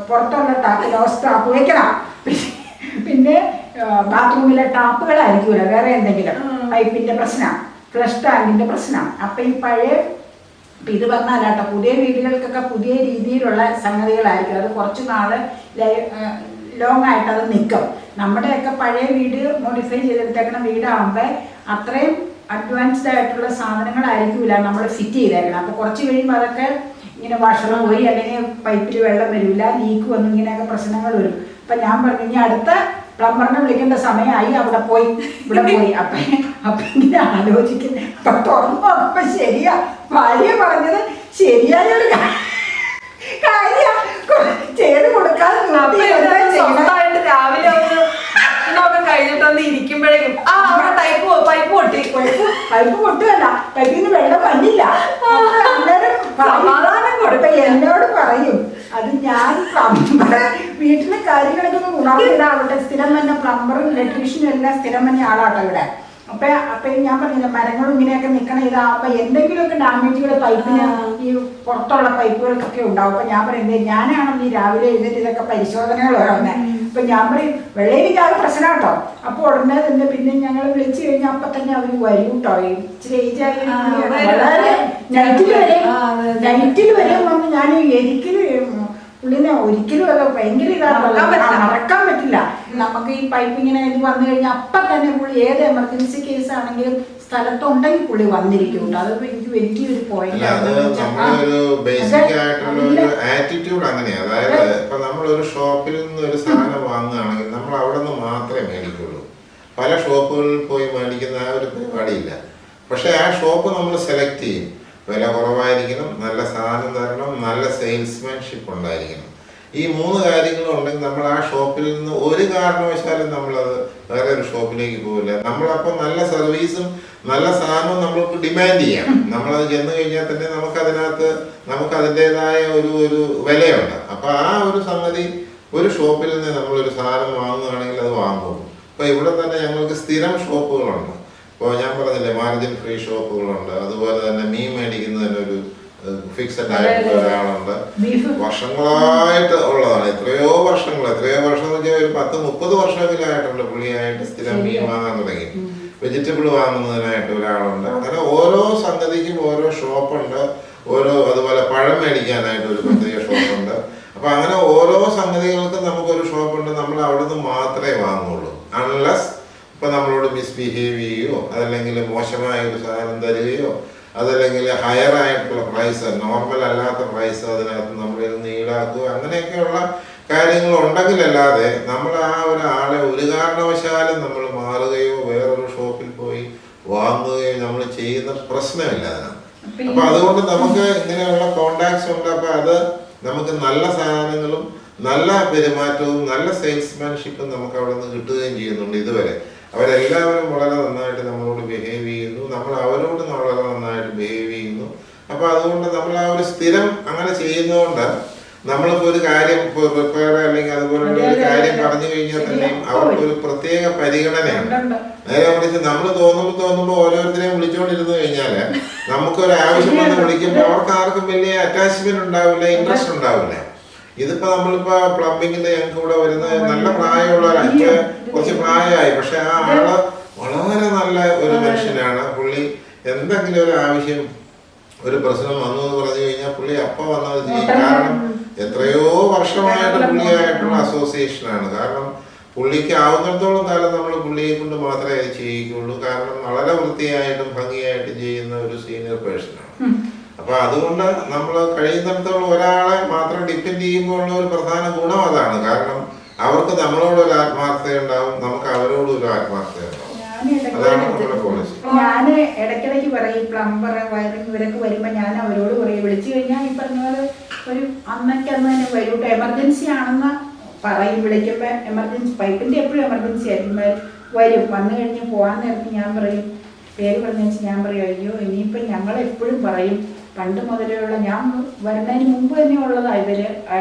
പുറത്തുള്ള ടാപ്പ് ലോസ് ടാപ്പ് വയ്ക്കണം പിന്നെ ബാത്റൂമിലെ ടാപ്പുകളായിരിക്കൂല വേറെ എന്തെങ്കിലും പൈപ്പിന്റെ പ്രശ്നം. ഫ്ലഷ് ടാങ്കിന്റെ പ്രശ്നമാണ് അപ്പം ഈ പഴയ ഇപ്പം ഇത് പറഞ്ഞാലാട്ടോ പുതിയ വീടുകൾക്കൊക്കെ പുതിയ രീതിയിലുള്ള സംഗതികളായിരിക്കും. അത് കുറച്ച് നാൾ ലോങ് ആയിട്ട് അത് നിൽക്കും. നമ്മുടെയൊക്കെ പഴയ വീട് മോഡിഫൈ ചെയ്തെടുത്തേക്കണ വീടാകുമ്പോൾ അത്രയും അഡ്വാൻസ്ഡ് ആയിട്ടുള്ള സാധനങ്ങളായിരിക്കില്ല നമ്മൾ ഫിറ്റ് ചെയ്തേക്കണം. അപ്പോൾ കുറച്ച് കഴിയുമ്പോൾ അതൊക്കെ ഇങ്ങനെ വഷളം പോയി അല്ലെങ്കിൽ പൈപ്പിൽ വെള്ളം വരില്ല ലീക്ക് വന്നു ഇങ്ങനെയൊക്കെ പ്രശ്നങ്ങൾ വരും. അപ്പം ഞാൻ പറഞ്ഞു ഇനി അടുത്ത പ്ലംബറിനെ വിളിക്കേണ്ട സമയമായി അവിടെ പോയി ഇവിടെ പോയി. അപ്പൊ അപ്പൊ ഇങ്ങനെ ആലോചിക്കുന്നത് അപ്പൊ തുറന്നു അപ്പൊ ശരിയാ. ഭാര്യ പറഞ്ഞത് ശരിയായ ഒരു കാര്യം. ചെയ്ത് കൊടുക്കാതെ? രാവിലെ ഒന്ന് ഭക്ഷണമൊക്കെ കഴിഞ്ഞിട്ട് ഒന്ന് ഇരിക്കുമ്പോഴേക്കും ആ അവിടെ പൈപ്പ് പൈപ്പ് പൊട്ടി. പൈപ്പ് പൈപ്പ് പൊട്ടുകയല്ല. പൈപ്പിൽ നിന്ന് വെള്ളം വന്നില്ല. അപ്പൊ സമാധാനം കൊടുക്ക. എന്നോട് പറയും അത് ഞാൻ വീട്ടിലെ കാര്യങ്ങളൊക്കെ ഒന്ന് ഉണർന്നിടാവട്ടെ. സ്ഥിരം തന്നെ പ്ലംബറും ഇലക്ട്രീഷ്യനും എല്ലാം സ്ഥിരം തന്നെ ആളാട്ടോ ഇവിടെ. അപ്പൊ അപ്പൊ ഞാൻ പറഞ്ഞില്ല മരങ്ങളും ഇങ്ങനെയൊക്കെ നിൽക്കണം ഇതാവുമ്പോ എന്തെങ്കിലുമൊക്കെ ഡാമേജുകൾ പൈപ്പിന് ഈ പുറത്തുള്ള പൈപ്പുകൾക്കൊക്കെ ഉണ്ടാവും. അപ്പൊ ഞാൻ പറയുന്നത് ഞാനാണ് ഈ രാവിലെ എഴുന്നേറ്റ് ഇതൊക്കെ പരിശോധനകൾ ഓരോന്നെ. അപ്പൊ ഞാൻ പറയും വെള്ളയിലേക്ക് ആകെ പ്രശ്നം കേട്ടോ അപ്പൊ ഉടനെ തന്നെ പിന്നെ ഞങ്ങൾ വിളിച്ചു കഴിഞ്ഞാൽ അപ്പൊ തന്നെ അവർ വരും കേട്ടോ ഇച്ചിരി ഏജ് ആയ നൈറ്റിൽ വരെ. നൈറ്റിൽ വരെ വന്ന് ഞാൻ ഒരിക്കലും പുള്ളിനെ ഒരിക്കലും അത് ഭയങ്കര ഇതാണ് മറക്കാൻ പറ്റില്ല. നമുക്ക് ഈ പൈപ്പ് ഇങ്ങനെ ഇത് വന്നു കഴിഞ്ഞാൽ അപ്പം തന്നെ പുള്ളി ഏത് എമർജൻസി കേസ് ആണെങ്കിലും സ്ഥലത്തുണ്ടെങ്കിൽ പുള്ളി വന്നിരിക്കും അതൊക്കെ അത് എനിക്ക് വലിയൊരു പോയിന്റ് ആറ്റിറ്റ്യൂഡ് അങ്ങനെയാ. അതായത് ഇപ്പൊ നമ്മൾ ഒരു ഷോപ്പിൽ നിന്ന് ഒരു സാധനം വാങ്ങുകയാണെങ്കിൽ നമ്മൾ അവിടെ നിന്ന് മാത്രമേ മേടിക്കുള്ളൂ. പല ഷോപ്പുകളിൽ പോയി മേടിക്കുന്ന ആ ഒരു പരിപാടിയില്ല. പക്ഷെ ആ ഷോപ്പ് നമ്മൾ സെലക്ട് ചെയ്യും. വില കുറവായിരിക്കണം നല്ല സാധനം തരണം നല്ല സെയിൽസ്മാൻഷിപ്പ് ഉണ്ടായിരിക്കണം. ഈ മൂന്ന് കാര്യങ്ങളും ഉണ്ടെങ്കിൽ നമ്മൾ ആ ഷോപ്പിൽ നിന്ന് ഒരു കാരണവശാലും നമ്മളത് വേറെ ഒരു ഷോപ്പിലേക്ക് പോകില്ല നമ്മളപ്പോൾ നല്ല സർവീസും നല്ല സാധനവും നമ്മൾക്ക് ഡിമാൻഡ് ചെയ്യാം. നമ്മളത് ചെന്ന് കഴിഞ്ഞാൽ തന്നെ നമുക്കതിനകത്ത് നമുക്ക് അതിന്റെതായ ഒരു ഒരു വിലയുണ്ട്. അപ്പോൾ ആ ഒരു സംഗതി ഒരു ഷോപ്പിൽ നിന്ന് നമ്മളൊരു സാധനം വാങ്ങുകയാണെങ്കിൽ അത് വാങ്ങും. അപ്പോൾ ഇവിടെ തന്നെ ഞങ്ങൾക്ക് സ്ഥിരം ഷോപ്പുകളുണ്ട് ഇപ്പോൾ ഞാൻ പറഞ്ഞില്ലേ മാർജിൻ ഫ്രീ ഷോപ്പുകളുണ്ട് അതുപോലെ തന്നെ മീൻ മേടിക്കുന്നതിന് ഒരു ഫിക്സഡ് ആയിട്ടുള്ള ഒരാളുണ്ട്. വർഷങ്ങളായിട്ട് ഉള്ളതാണ്. എത്രയോ വർഷങ്ങൾ എത്രയോ വർഷം എന്ന് വെച്ചാൽ ഒരു പത്ത് മുപ്പത് വർഷമെങ്കിലും ആയിട്ടുണ്ട് പുള്ളിയായിട്ട് സ്ഥിരം മീൻ വാങ്ങാൻ തുടങ്ങി. വെജിറ്റബിൾ വാങ്ങുന്നതിനായിട്ട് ഒരാളുണ്ട്. അങ്ങനെ ഓരോ സംഗതിക്കും ഓരോ ഷോപ്പുണ്ട് ഓരോ അതുപോലെ പഴം മേടിക്കാനായിട്ട് ഒരു പ്രത്യേക ഷോപ്പുണ്ട് അപ്പൊ അങ്ങനെ ഓരോ സംഗതികൾക്കും നമുക്കൊരു ഷോപ്പുണ്ട് നമ്മൾ അവിടെ നിന്ന് മാത്രമേ വാങ്ങുള്ളൂ അൺലെസ് ഇപ്പൊ നമ്മളോട് മിസ്ബിഹേവ് ചെയ്യുകയോ അതല്ലെങ്കിൽ മോശമായ ഒരു സാധനം തരികയോ അതല്ലെങ്കിൽ ഹയർ ആയിട്ടുള്ള പ്രൈസ് നോർമൽ അല്ലാത്ത പ്രൈസ് അതിനകത്ത് നമ്മളിൽ നിന്ന് ഈടാക്കുക അങ്ങനെയൊക്കെയുള്ള കാര്യങ്ങൾ ഉണ്ടെങ്കിലല്ലാതെ നമ്മൾ ആ ഒരാളെ ഒരു കാരണവശാലും നമ്മൾ മാറുകയോ വേറൊരു ഷോപ്പിൽ പോയി വാങ്ങുകയോ നമ്മൾ ചെയ്യുന്ന പ്രശ്നമില്ല അതിനകത്ത് അപ്പൊ അതുകൊണ്ട് നമുക്ക് ഇങ്ങനെയുള്ള കോണ്ടാക്ട്സ് ഉണ്ട് അപ്പൊ അത് നമുക്ക് നല്ല സാധനങ്ങളും നല്ല പെരുമാറ്റവും നല്ല സെയിൽസ്മാൻഷിപ്പും നമുക്ക് അവിടെ നിന്ന് കിട്ടുകയും ചെയ്യുന്നുണ്ട് ഇതുവരെ അവരെല്ലാവരും വളരെ നന്നായിട്ട് നമ്മളോട് ബിഹേവ് ചെയ്യുന്നു നമ്മൾ അവരോട് വളരെ നന്നായിട്ട് ബിഹേവ് ചെയ്യുന്നു അപ്പൊ അതുകൊണ്ട് നമ്മൾ ആ ഒരു സ്ഥിരം അങ്ങനെ ചെയ്യുന്നതുകൊണ്ട് നമ്മളിപ്പോ ഒരു കാര്യം റിപ്പയർ അല്ലെങ്കിൽ അതുപോലുള്ള ഒരു കാര്യം പറഞ്ഞു കഴിഞ്ഞാൽ തന്നെയും അവർക്ക് ഒരു പ്രത്യേക പരിഗണനയുണ്ട് ഉണ്ട്. നേരെ മറിച്ച് നമ്മൾ തോന്നുമ്പോൾ തോന്നുമ്പോൾ ഓരോരുത്തരെയും വിളിച്ചുകൊണ്ടിരുന്നു കഴിഞ്ഞാൽ നമുക്കൊരു ആവശ്യം വന്ന് വിളിക്കുമ്പോൾ അവർക്ക് ആർക്കും വലിയ അറ്റാച്ച്മെന്റ് ഉണ്ടാവില്ല ഇൻട്രസ്റ്റ് ഉണ്ടാവില്ല. ഇതിപ്പോ നമ്മളിപ്പോ പ്ലംബിങ്ങിന്റെ ഞങ്ങൾക്ക് ഇവിടെ വരുന്ന നല്ല പ്രായമുള്ള എനിക്ക് കുറച്ച് പ്രായമായി പക്ഷെ ആ ആൾ വളരെ നല്ല ഒരു മനുഷ്യനാണ്. പുള്ളി എന്തെങ്കിലും ഒരു ആവശ്യം ഒരു പ്രശ്നം വന്നു എന്ന് പറഞ്ഞു കഴിഞ്ഞാൽ പുള്ളി അപ്പൊ വന്നത് ചെയ്യും. കാരണം എത്രയോ വർഷമായിട്ട് പുള്ളിയായിട്ടുള്ള അസോസിയേഷനാണ് കാരണം പുള്ളിക്ക് ആവുന്നിടത്തോളം കാലം നമ്മൾ പുള്ളിയെ കൊണ്ട് മാത്രമേ അത് ചെയ്യിക്കുള്ളൂ. കാരണം വളരെ വൃത്തിയായിട്ടും ഭംഗിയായിട്ടും ചെയ്യുന്ന ഒരു സീനിയർ പേഴ്സണാണ് അപ്പൊ അതുകൊണ്ട് നമ്മൾ കഴിയുന്നിടത്തോളം ഒരാളെ മാത്രം ഡിപ്പെൻഡ് ചെയ്യുമ്പോൾ ഉള്ള ഒരു പ്രധാന ഗുണം അതാണ്. കാരണം അവർക്ക് നമ്മളോട് ഒരു ആത്മാർത്ഥത ഉണ്ടാവും നമുക്ക് അവരോട് ഒരു ആത്മാർത്ഥത ഉണ്ടാവും. അതാണ് നമ്മുടെ പോളിസി ഞാൻ ഇടയ്ക്കിടയ്ക്ക് പറയും പ്ലംബർ വയറിംഗ് ഇവരൊക്കെ വരുമ്പോ ഞാൻ അവരോട് പറയും വിളിച്ചു കഴിഞ്ഞാൽ ഈ പറഞ്ഞ പോലെ ഒരു അന്നൊക്കെ അന്ന് തന്നെ വരും. എമർജൻസി ആണെന്ന് പറയും വിളിക്കുമ്പോൾ എമർജൻസി പൈപ്പിന്റെ എപ്പോഴും എമർജൻസി ആയിരിക്കുമ്പോൾ വരും. വന്നു കഴിഞ്ഞ് പോകാൻ നേരത്ത് ഞാൻ പറയും പേര് പറഞ്ഞു വെച്ചാൽ ഞാൻ പറയും അയ്യോ ഇനിയിപ്പം ഞങ്ങൾ എപ്പോഴും പറയും. പണ്ട് മുതലുള്ള ഞാൻ വരുന്നതിന് മുമ്പ് തന്നെ ഉള്ളതാണ് ഇവർ ആ,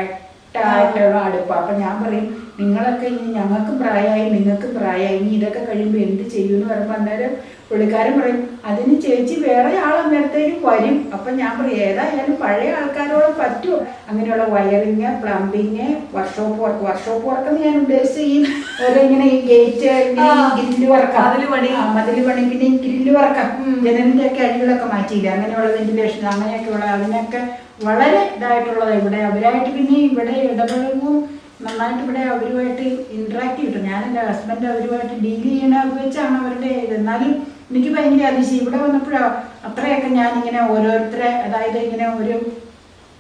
അടുപ്പ് അടുപ്പം. അപ്പൊ ഞാൻ പറയും നിങ്ങളൊക്കെ ഇനി ഞങ്ങൾക്കും പ്രായമായി നിങ്ങൾക്കും പ്രായമായി ഇനി ഇതൊക്കെ കഴിയുമ്പോൾ എന്ത് ചെയ്യും എന്ന് പറയുമ്പോൾ അന്നേരം പുള്ളിക്കാരൻ പറയും അതിന് ചേച്ചി വേറെ ആൾ അന്നേരത്തേക്ക് വരും. അപ്പം ഞാൻ പറയും ഏതായാലും പഴയ ആൾക്കാരോട് പറ്റുമോ അങ്ങനെയുള്ള wiring plumbing workshop work workshop work എന്ന് ഞാൻ ഉദ്ദേശിച്ച ഈ ഓരോ ഇങ്ങനെ ഈ ഗേറ്റ് ഗ്രില്ല് വർക്ക്. മതിൽ പണി. പിന്നെ ഈ ഗ്രില്ല് വർക്ക്. ജനലിന്റെ ഒക്കെ അഴികളൊക്കെ മാറ്റിയില്ല? അങ്ങനെയുള്ള വെന്റിലേഷൻ അങ്ങനെയൊക്കെയുള്ള അതിനൊക്കെ വളരെ ഇതായിട്ടുള്ളത്. ഇവിടെ അവരായിട്ട് പിന്നെ ഇവിടെ ഇടപഴകും. നന്നായിട്ട് ഇവിടെ അവരുമായിട്ട് ഇന്ററാക്ട് ചെയ്തു ഞാൻ എന്റെ ഹസ്ബൻഡ് അവരുമായിട്ട് ഡീൽ ചെയ്യണ വെച്ചാണ് അവരുടെ ഇത്. എന്നാലും എനിക്ക് ഭയങ്കര അതിശയം. ഇവിടെ വന്നപ്പോഴാണ് അത്രയൊക്കെ ഞാനിങ്ങനെ ഓരോരുത്തരെ അതായത് ഇങ്ങനെ ഒരു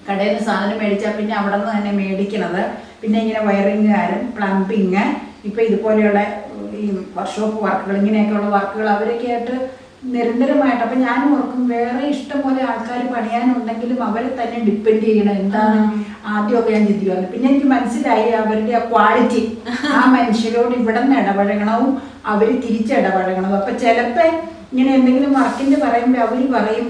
കടയിൽ നിന്ന് സാധനം മേടിച്ചാൽ പിന്നെ അവിടെ നിന്ന് തന്നെ മേടിക്കണത്. പിന്നെ ഇങ്ങനെ വയറിങ്ങുകാരൻ പ്ലംബിങ് ഇപ്പം ഇതുപോലെയുള്ള ഈ വർക്ക്ഷോപ്പ് വർക്കുകൾ ഇങ്ങനെയൊക്കെയുള്ള വർക്കുകൾ അവരൊക്കെ ആയിട്ട് നിരന്തരമായിട്ട്. അപ്പൊ ഞാൻ ഓർക്കും വേറെ ഇഷ്ടം പോലെ ആൾക്കാർ പണിയാനുണ്ടെങ്കിലും അവരെ തന്നെ ഡിപ്പെൻഡ് ചെയ്യണം. എന്താണ് ആദ്യമൊക്കെ ഞാൻ ചിന്തിക്കുമായിരുന്നു പിന്നെ എനിക്ക് മനസ്സിലായി അവരുടെ ആ ക്വാളിറ്റി ആ മനുഷ്യരോട് ഇവിടെ നിന്ന് ഇടപഴകണവും അവർ തിരിച്ചിടപഴകണവും. അപ്പൊ ചിലപ്പോ ഇങ്ങനെ എന്തെങ്കിലും വർക്കിന്റെ പറയുമ്പോൾ അവർ പറയും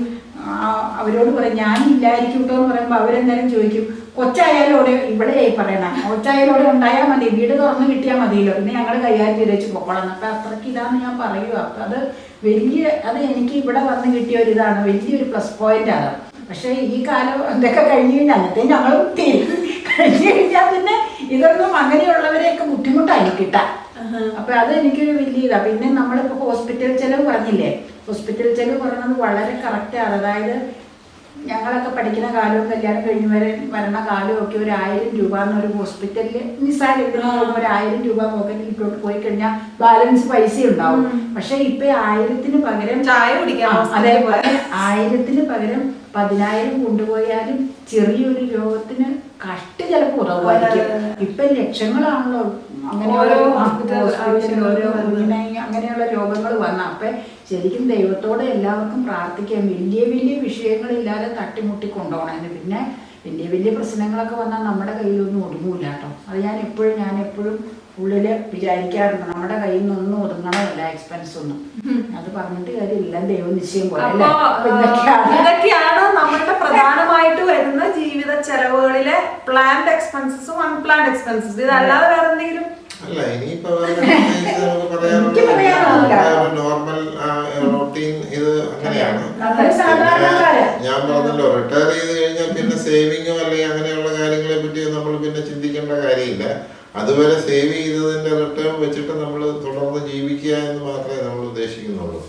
അവരോട് പറയും ഞാനില്ലായിരിക്കും കേട്ടോ എന്ന് പറയുമ്പോൾ അവരെന്തായാലും ചോദിക്കും കൊച്ചായാലും ഇവിടെ പറയണം കൊച്ചായാലും ഇവിടെ ഉണ്ടായാൽ മതി വീട് തുറന്ന് കിട്ടിയാൽ മതിയല്ലോ. പിന്നെ ഞങ്ങൾ കൈകാര്യം ചെയ്ത് വെച്ച് പോകണം അപ്പം അത്രയ്ക്ക് ഇതാന്ന് ഞാൻ പറയുക അപ്പം അത് വലിയ അത് എനിക്ക് ഇവിടെ വന്ന് കിട്ടിയ ഒരു ഇതാണ് വലിയൊരു പ്ലസ് പോയിന്റ് ആണ്. പക്ഷേ ഈ കാലം എന്തൊക്കെ കഴിഞ്ഞ് കഴിഞ്ഞാൽ അന്നത്തെ ഞങ്ങളും തീരും കഴിഞ്ഞ് കഴിഞ്ഞാൽ പിന്നെ ഇതൊന്നും അങ്ങനെയുള്ളവരെയൊക്കെ ബുദ്ധിമുട്ടായി കിട്ടാൻ. അപ്പൊ അത് എനിക്കൊരു വലിയ ഇതാ. പിന്നെ നമ്മളിപ്പോ ഹോസ്പിറ്റൽ ചെലവ് പറഞ്ഞില്ലേ ഹോസ്പിറ്റൽ ചെലവ് പറയുന്നത് വളരെ കറക്റ്റാണ് അതായത് ഞങ്ങളൊക്കെ പഠിക്കുന്ന കാലവും കല്യാണം കഴിഞ്ഞ് വരെ വരണ കാലവും ഒക്കെ ഒരു ആയിരം രൂപ എന്നൊരു ഹോസ്പിറ്റലിൽ നിസ്സാരം ഒരു ആയിരം രൂപ പോക്കറ്റിൽ ഇട്ടോട്ട് പോയി കഴിഞ്ഞാൽ ബാലൻസ് പൈസ ഉണ്ടാവും. പക്ഷെ ഇപ്പൊ ആയിരത്തിന് പകരം ചായ കുടിക്കാം അതേപോലെ. ആയിരത്തിന് പകരം പതിനായിരം കൊണ്ടുപോയാലും ചെറിയൊരു രോഗത്തിന് കഷ്ടി ചിലപ്പോൾ ഉറവായിരിക്കും ഇപ്പൊ ലക്ഷങ്ങളാണല്ലോ. അങ്ങനെ ഓരോ ഹോസ്പിറ്റൽ ഓരോ അങ്ങനെയുള്ള രോഗങ്ങൾ വന്ന. അപ്പൊ ശരിക്കും ദൈവത്തോടെ എല്ലാവർക്കും പ്രാർത്ഥിക്കാം വലിയ വലിയ വിഷയങ്ങളില്ലാതെ തട്ടിമുട്ടി കൊണ്ടുപോകണം പിന്നെ വലിയ വലിയ പ്രശ്നങ്ങളൊക്കെ വന്നാൽ നമ്മുടെ കയ്യിലൊന്നും ഒതുങ്ങൂല കേട്ടോ. അത് ഞാൻ എപ്പോഴും ഞാൻ എപ്പോഴും ഉള്ളിൽ വിചാരിക്കാറുണ്ട്. നമ്മുടെ കയ്യിൽ നിന്നൊന്നും ഒതുങ്ങണമല്ല എക്സ്പെൻസ് ഒന്നും. അത് പറഞ്ഞിട്ട് കാര്യമില്ല. ദൈവം നിശ്ചയം പോലെ ഇതൊക്കെയാണ്. ഇതൊക്കെയാണ് നമ്മളുടെ പ്രധാനമായിട്ട് വരുന്ന ജീവിത ചെലവുകളിലെ പ്ലാൻഡ് എക്സ്പെൻസസും അൺപ്ലാൻഡ് എക്സ്പെൻസസ് ഇതല്ലാതെ വേറെ എന്തെങ്കിലും അല്ല ഇനിയിപ്പോ ഞാൻ പറഞ്ഞല്ലോ റിട്ടയർ ചെയ്ത് കഴിഞ്ഞാൽ പിന്നെ സേവിങ്ങോ അല്ലെങ്കിൽ അങ്ങനെയുള്ള കാര്യങ്ങളെ പറ്റി നമ്മൾ പിന്നെ ചിന്തിക്കേണ്ട കാര്യമില്ല. അതുവരെ സേവ് ചെയ്തതിന്റെ റിട്ടേൺ വെച്ചിട്ട് നമ്മൾ തുടർന്ന് ജീവിക്കുക എന്ന് മാത്രമേ നമ്മൾ ഉദ്ദേശിക്കുന്നുള്ളൂ.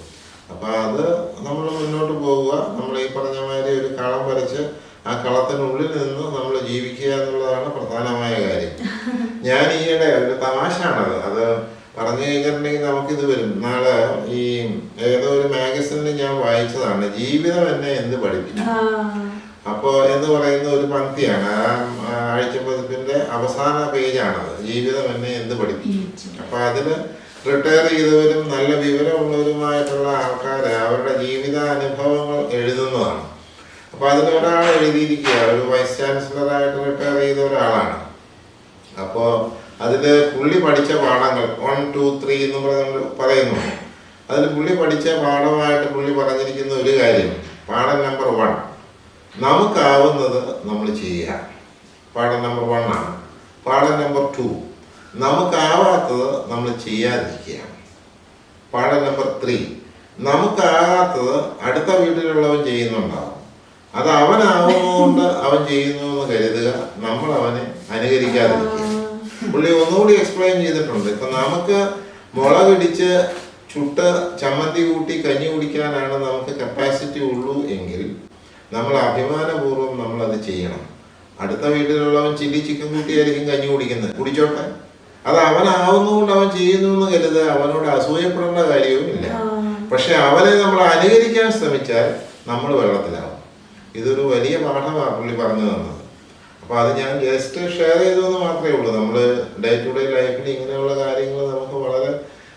അപ്പൊ അത് നമ്മൾ മുന്നോട്ട് പോവുക നമ്മൾ ഈ പറഞ്ഞ മാതിരി ഒരു കളം വരച്ച് ആ കളത്തിനുള്ളിൽ നിന്ന് നമ്മൾ ജീവിക്കുക എന്നുള്ളതാണ് പ്രധാനമായ കാര്യം ഞാൻ ഈയിടെ ഒരു തമാശയാണത് അത് പറഞ്ഞു കഴിഞ്ഞിട്ടുണ്ടെങ്കിൽ നമുക്കിത് വരും നാളെ ഈ ഏതോ ഒരു മാഗസിനിൽ ഞാൻ വായിച്ചതാണ് ജീവിതം എന്നെ എന്ത് പഠിപ്പിച്ചു അപ്പോൾ എന്ന് പറയുന്ന ഒരു പങ്ക്തിയാണ് ആ ആഴ്ചപ്പതിപ്പിന്റെ അവസാന പേജാണത് ജീവിതം എന്നെ എന്ത് പഠിപ്പിച്ചു അപ്പൊ അതിൽ റിട്ടയർ ചെയ്തവരും നല്ല വിവരമുള്ളവരുമായിട്ടുള്ള ആൾക്കാർ അവരുടെ ജീവിത അനുഭവങ്ങൾ എഴുതുന്നതാണ്. അപ്പൊ അതിൽ ഒരാൾ എഴുതിയിരിക്കുക ഒരു വൈസ് ചാൻസലറായിട്ട് റിട്ടയർ ചെയ്ത ഒരാളാണ്. അപ്പോ അതിൽ പുള്ളി പഠിച്ച പാഠങ്ങൾ വൺ ടു ത്രീ എന്ന് പറഞ്ഞ പറയുന്നു അതിൽ പുള്ളി പഠിച്ച പാഠമായിട്ട് പുള്ളി പറഞ്ഞിരിക്കുന്ന ഒരു കാര്യം പാഠം നമ്പർ വൺ നമുക്കാവുന്നത് നമ്മൾ ചെയ്യുക. പാഠം നമ്പർ വൺ ആണ്. പാഠം നമ്പർ ടു നമുക്കാവാത്തത് നമ്മൾ ചെയ്യാതിരിക്കുക പാഠം നമ്പർ ത്രീ. നമുക്കാകാത്തത് അടുത്ത വീട്ടിലുള്ളവൻ ചെയ്യുന്നുണ്ടാവും. അത് അവനാവുന്നതുകൊണ്ട് അവൻ ചെയ്യുന്നു എന്ന് കരുതുക നമ്മൾ അവനെ അനുകരിക്കാതിരിക്കുക. പുള്ളി ഒന്നുകൂടി എക്സ്പ്ലെയിൻ ചെയ്തിട്ടുണ്ട്. ഇപ്പൊ നമുക്ക് മുളകിടിച്ച് ചുട്ട് ചമ്മന്തി കൂട്ടി കഞ്ഞി കുടിക്കാനാണ് നമുക്ക് കപ്പാസിറ്റി ഉള്ളൂ എങ്കിൽ നമ്മൾ അഭിമാനപൂർവം നമ്മൾ അത് ചെയ്യണം. അടുത്ത വീട്ടിലുള്ളവൻ ചില്ലി ചിക്കൻ കൂട്ടിയായിരിക്കും കഞ്ഞി കുടിക്കുന്നത്. കുടിച്ചോട്ടെ? അത് അവനാവുന്നതുകൊണ്ട് അവൻ ചെയ്യുന്നു എന്ന് കരുത് അവനോട് അസൂയപ്പെടേണ്ട കാര്യവുമില്ല. പക്ഷെ അവനെ നമ്മൾ അനുകരിക്കാൻ ശ്രമിച്ചാൽ നമ്മൾ വെള്ളത്തിലാവും. ഇതൊരു വലിയ പാഠമാണ് പുള്ളി പറഞ്ഞു തന്നത്. അപ്പൊ അത് ഞാൻ ജസ്റ്റ് ഷെയർ ചെയ്തു എന്ന് മാത്രമേ ഉള്ളൂ. നമ്മൾ ഡേ ടു ഡേ ലൈഫിൽ ഇങ്ങനെയുള്ള കാര്യങ്ങൾ നമുക്ക് വളരെ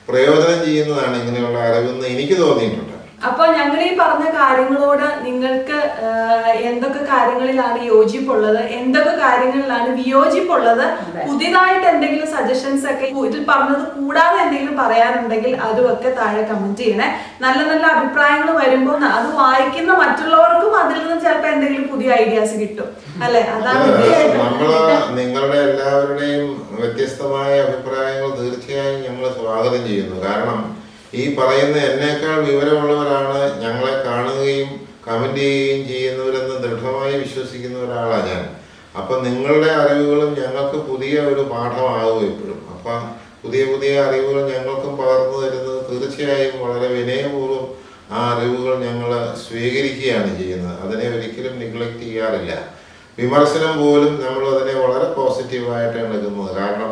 പ്രയോജനം ചെയ്യുന്നതാണ് ഇങ്ങനെയുള്ള അറിവെന്ന് എനിക്ക് തോന്നിയിട്ടുണ്ട്. അപ്പൊ ഞങ്ങൾ ഈ പറഞ്ഞ കാര്യങ്ങളോട് നിങ്ങൾക്ക് എന്തൊക്കെ കാര്യങ്ങളിലാണ് യോജിപ്പുള്ളത് എന്തൊക്കെ കാര്യങ്ങളിലാണ് വിയോജിപ്പുള്ളത് പുതിയതായിട്ട് എന്തെങ്കിലും സജഷൻസ് ഒക്കെ ഇതിൽ പറഞ്ഞത് കൂടാതെ എന്തെങ്കിലും പറയാനുണ്ടെങ്കിൽ അതുമൊക്കെ താഴെ കമന്റ് ചെയ്യണേ. നല്ല നല്ല അഭിപ്രായങ്ങൾ വരുമ്പോൾ അത് വായിക്കുന്ന മറ്റുള്ളവർക്കും അതിൽ നിന്ന് ചിലപ്പോൾ എന്തെങ്കിലും പുതിയ ഐഡിയാസ് കിട്ടും. അല്ലെ? അതാണ്. നിങ്ങളുടെ എല്ലാവരുടെയും വ്യത്യസ്തമായ അഭിപ്രായങ്ങൾ തീർച്ചയായും ഞങ്ങൾ സ്വാഗതം ചെയ്യുന്നു. കാരണം ഈ പറയുന്ന എന്നേക്കാൾ വിവരമുള്ളവരാണ് ഞങ്ങളെ കാണുകയും കമന്റ് ചെയ്യുകയും ചെയ്യുന്നവരെന്ന് ദൃഢമായി വിശ്വസിക്കുന്ന ഒരാളാണ് ഞാൻ. അപ്പം നിങ്ങളുടെ അറിവുകളും ഞങ്ങൾക്ക് പുതിയ ഒരു പാഠമാകും എപ്പോഴും അപ്പം പുതിയ പുതിയ അറിവുകൾ ഞങ്ങൾക്കും പകർന്നു തരുന്നത് തീർച്ചയായും വളരെ വിനയപൂർവം ആ അറിവുകൾ ഞങ്ങൾ സ്വീകരിക്കുകയാണ് ചെയ്യുന്നത്. അതിനെ ഒരിക്കലും നിഗ്ലക്റ്റ് ചെയ്യാറില്ല. വിമർശനം പോലും നമ്മൾ അതിനെ വളരെ പോസിറ്റീവായിട്ടാണ് എടുക്കുന്നത്. കാരണം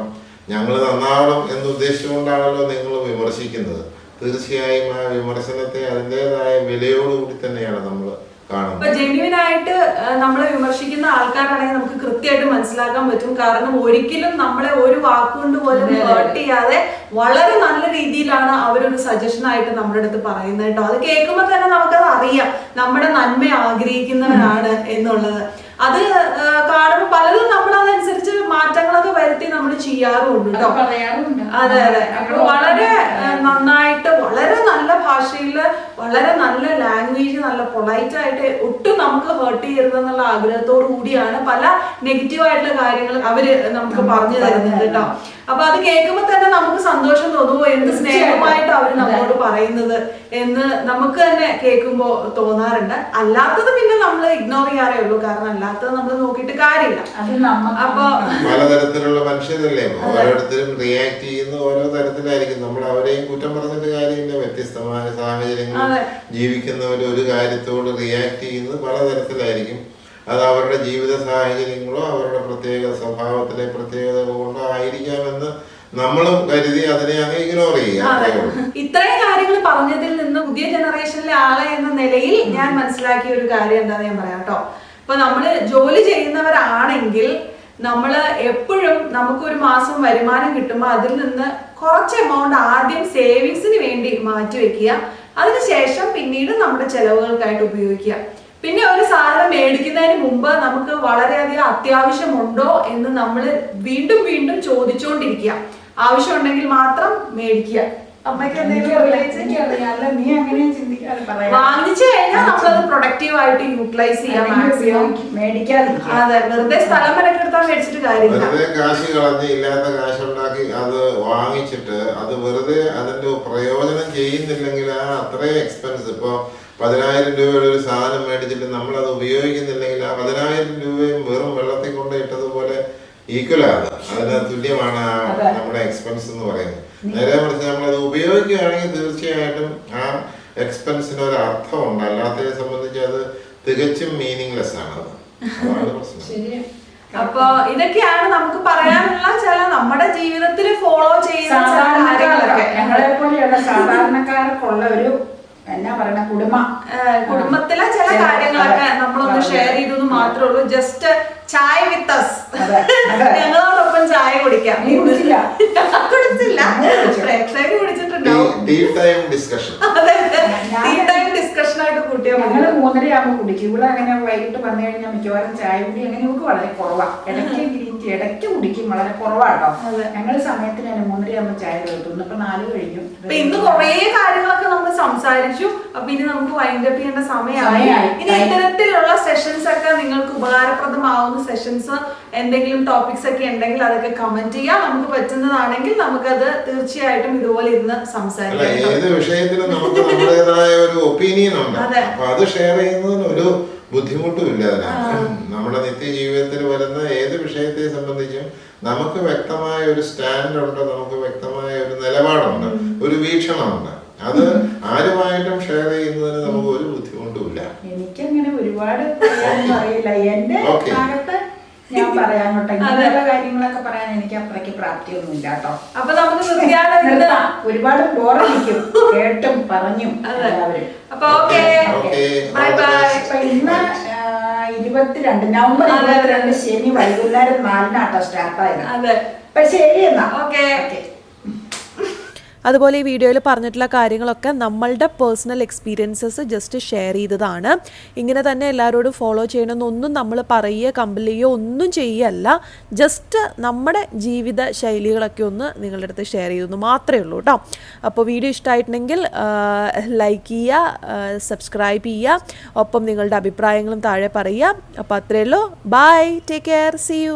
ഞങ്ങൾ നന്നാവണം എന്ന് ഉദ്ദേശിച്ചുകൊണ്ടാണല്ലോ നിങ്ങൾ വിമർശിക്കുന്നത്. തീർച്ചയായും ആ വിമർശനത്തെ അതിന്റെതായ വിലയോടുകൂടി തന്നെയാണ് നമ്മൾ കാണുന്നത്. ഇപ്പൊ ജെന്യുവൻ ആയിട്ട് നമ്മളെ വിമർശിക്കുന്ന ആൾക്കാരാണെങ്കിൽ നമുക്ക് കൃത്യമായിട്ട് മനസ്സിലാക്കാൻ പറ്റും. കാരണം ഒരിക്കലും നമ്മളെ ഒരു വാക്കുകൊണ്ട് പോലും ഹേർട്ട് ചെയ്യാതെ വളരെ നല്ല രീതിയിലാണ് അവരൊരു സജഷൻ ആയിട്ട് നമ്മുടെ അടുത്ത് പറയുന്നത് കേട്ടോ. അത് കേൾക്കുമ്പോൾ തന്നെ നമുക്കത് അറിയാം. നമ്മുടെ നന്മ ആഗ്രഹിക്കുന്നവരാണ് എന്നുള്ളത്. അത് കാരണം കാണുമ്പോൾ പലതും നമ്മൾ അതനുസരിച്ച് മാറ്റങ്ങളൊക്കെ വരുത്തി നമ്മൾ ചെയ്യാറുമുണ്ട് അതെ അതെ അപ്പൊ വളരെ നന്നായിട്ട് വളരെ നല്ല ഭാഷയിൽ വളരെ നല്ല ലാംഗ്വേജ് നല്ല പൊളൈറ്റ് ആയിട്ട് ഒട്ടും നമുക്ക് ഹേർട്ട് ചെയ്യരുത് എന്നുള്ള ആഗ്രഹത്തോടു കൂടിയാണ് പല നെഗറ്റീവ് ആയിട്ടുള്ള കാര്യങ്ങൾ അവർ നമുക്ക് പറഞ്ഞു തരുന്നത് കേട്ടോ അപ്പൊ അത് കേൾക്കുമ്പോൾ തന്നെ നമുക്ക് സന്തോഷം തോന്നുമോ? എന്ത് സ്നേഹമായിട്ട് അവർ നമ്മളോട് പറയുന്നത് എന്ന് നമുക്ക് തന്നെ കേൾക്കുമ്പോ തോന്നാറുണ്ട്. അല്ലാത്തത് പിന്നെ നമ്മൾ ഇഗ്നോർ ചെയ്യാറേ ഉള്ളൂ. കാരണം അല്ലാത്തത് നമ്മൾ നോക്കിയിട്ട് കാര്യമില്ല. അപ്പൊ പലതരത്തിലുള്ള മനുഷ്യരല്ലേ? ഓരോരുത്തരും റിയാക്ട് ചെയ്യുന്ന ഓരോ തരത്തിലായിരിക്കും. നമ്മൾ അവരെയും കുറ്റം പറഞ്ഞിട്ട് കാര്യമില്ല. വ്യത്യസ്തമായ സാഹചര്യങ്ങളിൽ. ജീവിക്കുന്നവർ ഒരു കാര്യത്തോട് റിയാക്ട് ചെയ്യുന്നത് പലതരത്തിലായിരിക്കും. അത് അവരുടെ ജീവിത സാഹചര്യങ്ങളോ അവരുടെ പ്രത്യേക സ്വഭാവത്തിലെ പ്രത്യേകതകളോ കൊണ്ടോ ആയിരിക്കാമെന്ന് നമ്മളും കരുതി അതിനെ അങ്ങ് ഇഗ്നോർ ചെയ്യുക. അതെ. ഇത്രയും കാര്യങ്ങൾ പറഞ്ഞതിൽ നിന്ന് പുതിയ ജനറേഷനിലെ ആളെ എന്ന നിലയിൽ ഞാൻ മനസ്സിലാക്കിയ ഒരു കാര്യം എന്താണെന്ന് ഞാൻ പറയാം കേട്ടോ. ഇപ്പൊ നമ്മൾ ജോലി ചെയ്യുന്നവരാണെങ്കിൽ നമ്മൾ എപ്പോഴും നമുക്കൊരു മാസം വരുമാനം കിട്ടുമ്പോൾ അതിൽ നിന്ന് കുറച്ച് എമൗണ്ട് ആദ്യം സേവിങ്സിന് വേണ്ടി മാറ്റി വെക്കുക. അതിനുശേഷം പിന്നീട് നമ്മുടെ ചെലവുകൾക്കായിട്ട് ഉപയോഗിക്കുക. പിന്നെ ഒരു സാധനം മേടിക്കുന്നതിന് മുമ്പ് നമുക്ക് വളരെയധികം അത്യാവശ്യമുണ്ടോ എന്ന് നമ്മൾ വീണ്ടും വീണ്ടും ചോദിച്ചുകൊണ്ടിരിക്കുക ആവശ്യമുണ്ടെങ്കിൽ മാത്രം മേടിക്കുക. വാങ്ങിച്ചു കഴിഞ്ഞാൽ നമ്മളത് പ്രൊഡക്റ്റീവ് ആയിട്ട് യൂട്ടിലൈസ് ചെയ്യാം. മാക്സിമം മേടിക്കാതിരിക്കുക. അതെ വെറുതെ സ്ഥലം മെനക്കെടുത്താൽ മേടിച്ചിട്ട് കാര്യമില്ല. വെറുതെ കാശ് കളഞ്ഞ് ഇല്ലാത്ത കാശുണ്ടാക്കി അത് വാങ്ങിച്ചിട്ട് അത് വെറുതെ അതിന്റെ പ്രയോജനം ചെയ്യുന്നില്ലെങ്കിൽ ആ അത്രയും എക്സ്പെൻസ് ഇപ്പോൾ പതിനായിരം രൂപയുടെ ഒരു സാധനം മേടിച്ചിട്ട് നമ്മൾ അത് ഉപയോഗിക്കുന്നില്ലെങ്കിൽ ആ പതിനായിരം രൂപയും വെറും വെള്ളത്തിൽ കൊണ്ട് ഇട്ടതുപോലെ ഈക്വൽ ആണ്. അതിന് തുല്യമാണ് ആ നമ്മുടെ എക്സ്പെൻസ് എന്ന് പറയുന്നത്. നേരെ മറിച്ച് അത് ഉപയോഗിക്കുകയാണെങ്കിൽ തീർച്ചയായിട്ടും ആ എക്സ്പെൻസിന് ഒരു അർത്ഥമുണ്ട്. അല്ലാത്തതിനെ സംബന്ധിച്ച് അത് തികച്ചും മീനിങ്ലെസ് ആണ് അത്. അതാണ് പ്രശ്നം. അപ്പൊ ഇതൊക്കെയാണ് നമുക്ക് പറയാനുള്ള ചില നമ്മുടെ ജീവിതത്തിൽ ഫോളോ ചെയ്യുന്ന ചില കാര്യങ്ങളൊക്കെ. ഞങ്ങളെ പോലെയുള്ള സാധാരണക്കാർക്കുള്ള ഒരു എന്നാ പറയുന്ന കുടുംബ കുടുംബത്തിലെ ചില കാര്യങ്ങളൊക്കെ. നമ്മളൊന്ന് ഷെയർ ചെയ്തു എന്ന് മാത്രമേ ഉള്ളൂ. ജസ്റ്റ് ചായ വിത്ത് അസ്. ഞങ്ങളോടൊപ്പം ചായ കുടിക്കാം. കുടിച്ചില്ല? കുടിച്ചില്ല? ഞാൻ കുടിച്ചില്ല. ടൈം ഡിസ്കഷൻ പ്രേക്ഷകർ കുടിച്ചിട്ടുണ്ടാവും ഡീപ് ടൈം ഡിസ്കഷൻ അതെ അതെ ഞാൻ- ടീ ടൈം ഡിസ്കഷൻ ആയിട്ട് കൂട്ടിയാൽ ഞങ്ങൾ മൂന്നരയാകുമ്പോൾ കുടിക്കും. ഇവിടെ അങ്ങനെ വൈകിട്ട് വന്നു കഴിഞ്ഞാൽ മിക്കവാറും ചായ കുടി അങ്ങനെ നമുക്ക് വളരെ കുറവാണ് ഇടയ്ക്ക് ഗ്രീൻ ടീ ഇടയ്ക്ക് കുടിക്കും. വളരെ കുറവാട്ടോ. കേട്ടോ ഞങ്ങൾ സമയത്തിന് തന്നെ മൂന്നരയാകുമ്പോൾ ചായ കഴിക്കും ഇപ്പൊ നാല് കഴിഞ്ഞു. അപ്പൊ ഇന്ന് കുറേ കാര്യങ്ങളൊക്കെ നമ്മൾ സംസാരിച്ചു. അപ്പൊ ഇനി നമുക്ക് വൈൻഡ് അപ്പ് ചെയ്യേണ്ട സമയമായി. ഇനി ഇത്തരത്തിലുള്ള സെഷൻസ് ഒക്കെ നിങ്ങൾക്ക് ഉപകാരപ്രദമാവുന്ന സെഷൻസ് എന്തെങ്കിലും ടോപ്പിക്സ് ഒക്കെ ഉണ്ടെങ്കിൽ അതൊക്കെ കമന്റ് ചെയ്യാം. നമുക്ക് പറ്റുന്നതാണെങ്കിൽ നമുക്കത് തീർച്ചയായിട്ടും ഇതുപോലെ ഇന്ന് സംസാരിക്കാം. ഏത് വിഷയത്തിലും നമുക്ക് നമ്മുടേതായ ഒരു ഒപ്പീനിയൻ ഉണ്ട്. അപ്പൊ അത് ഷെയർ ചെയ്യുന്നതിന് ഒരു ബുദ്ധിമുട്ടും ഇല്ല അതിനകത്ത്. നമ്മുടെ നിത്യജീവിതത്തിൽ വരുന്ന ഏത് വിഷയത്തെ സംബന്ധിച്ചും നമുക്ക് വ്യക്തമായ ഒരു സ്റ്റാൻഡ് ഉണ്ട് നമുക്ക് വ്യക്തമായ ഒരു നിലപാടുണ്ട് ഒരു വീക്ഷണമുണ്ട്. അത് ആരുമായിട്ടും ഷെയർ ചെയ്യുന്നതിന് നമുക്ക് ഒരു ബുദ്ധിമുട്ടും ഇല്ല എനിക്കങ്ങനെ ഒരുപാട് പറയാനൊന്നും അറിയില്ല എന്റെ Okay. ഭാഗത്ത് കേട്ടോ ഇങ്ങനെയുള്ള കാര്യങ്ങളൊക്കെ പറയാൻ എനിക്ക് അത്രയ്ക്ക് പ്രാപ്തിയൊന്നും ഇല്ല കേട്ടോ. അപ്പൊ നമുക്ക് ഒരുപാട് ബോറടിക്കും. കേട്ടും പറഞ്ഞും. എല്ലാവരും. അപ്പൊ ബൈ ബൈ. ഇന്ന് ഇരുപത്തിരണ്ട് നവംബർ. ഇരുപത്തിരണ്ട് ശനി വൈകുന്നേരം നാലിനാട്ടോ സ്റ്റാർട്ട് ആയത് അതെ. അപ്പൊ ശരി എന്നാ. ഓക്കെ. ഓക്കെ. അതുപോലെ ഈ വീഡിയോയിൽ പറഞ്ഞിട്ടുള്ള കാര്യങ്ങളൊക്കെ നമ്മളുടെ പേഴ്സണൽ എക്സ്പീരിയൻസസ് ജസ്റ്റ് ഷെയർ ചെയ്തതാണ്. ഇങ്ങനെ തന്നെ എല്ലാവരോടും ഫോളോ ചെയ്യണമെന്നൊന്നും നമ്മൾ പറയുകയോ കമ്പലിയോ ഒന്നും ചെയ്യല്ല. ജസ്റ്റ് നമ്മുടെ ജീവിത ശൈലികളൊക്കെ ഒന്ന് നിങ്ങളുടെ അടുത്ത് ഷെയർ ചെയ്തെന്ന് മാത്രമേ ഉള്ളൂ കേട്ടോ. അപ്പോൾ വീഡിയോ ഇഷ്ടമായിട്ടുണ്ടെങ്കിൽ ലൈക്ക് ചെയ്യുക സബ്സ്ക്രൈബ് ചെയ്യുക ഒപ്പം നിങ്ങളുടെ അഭിപ്രായങ്ങളും താഴെ പറയുക. അപ്പോൾ അത്രയേ ഉള്ളൂ. Bye take care see you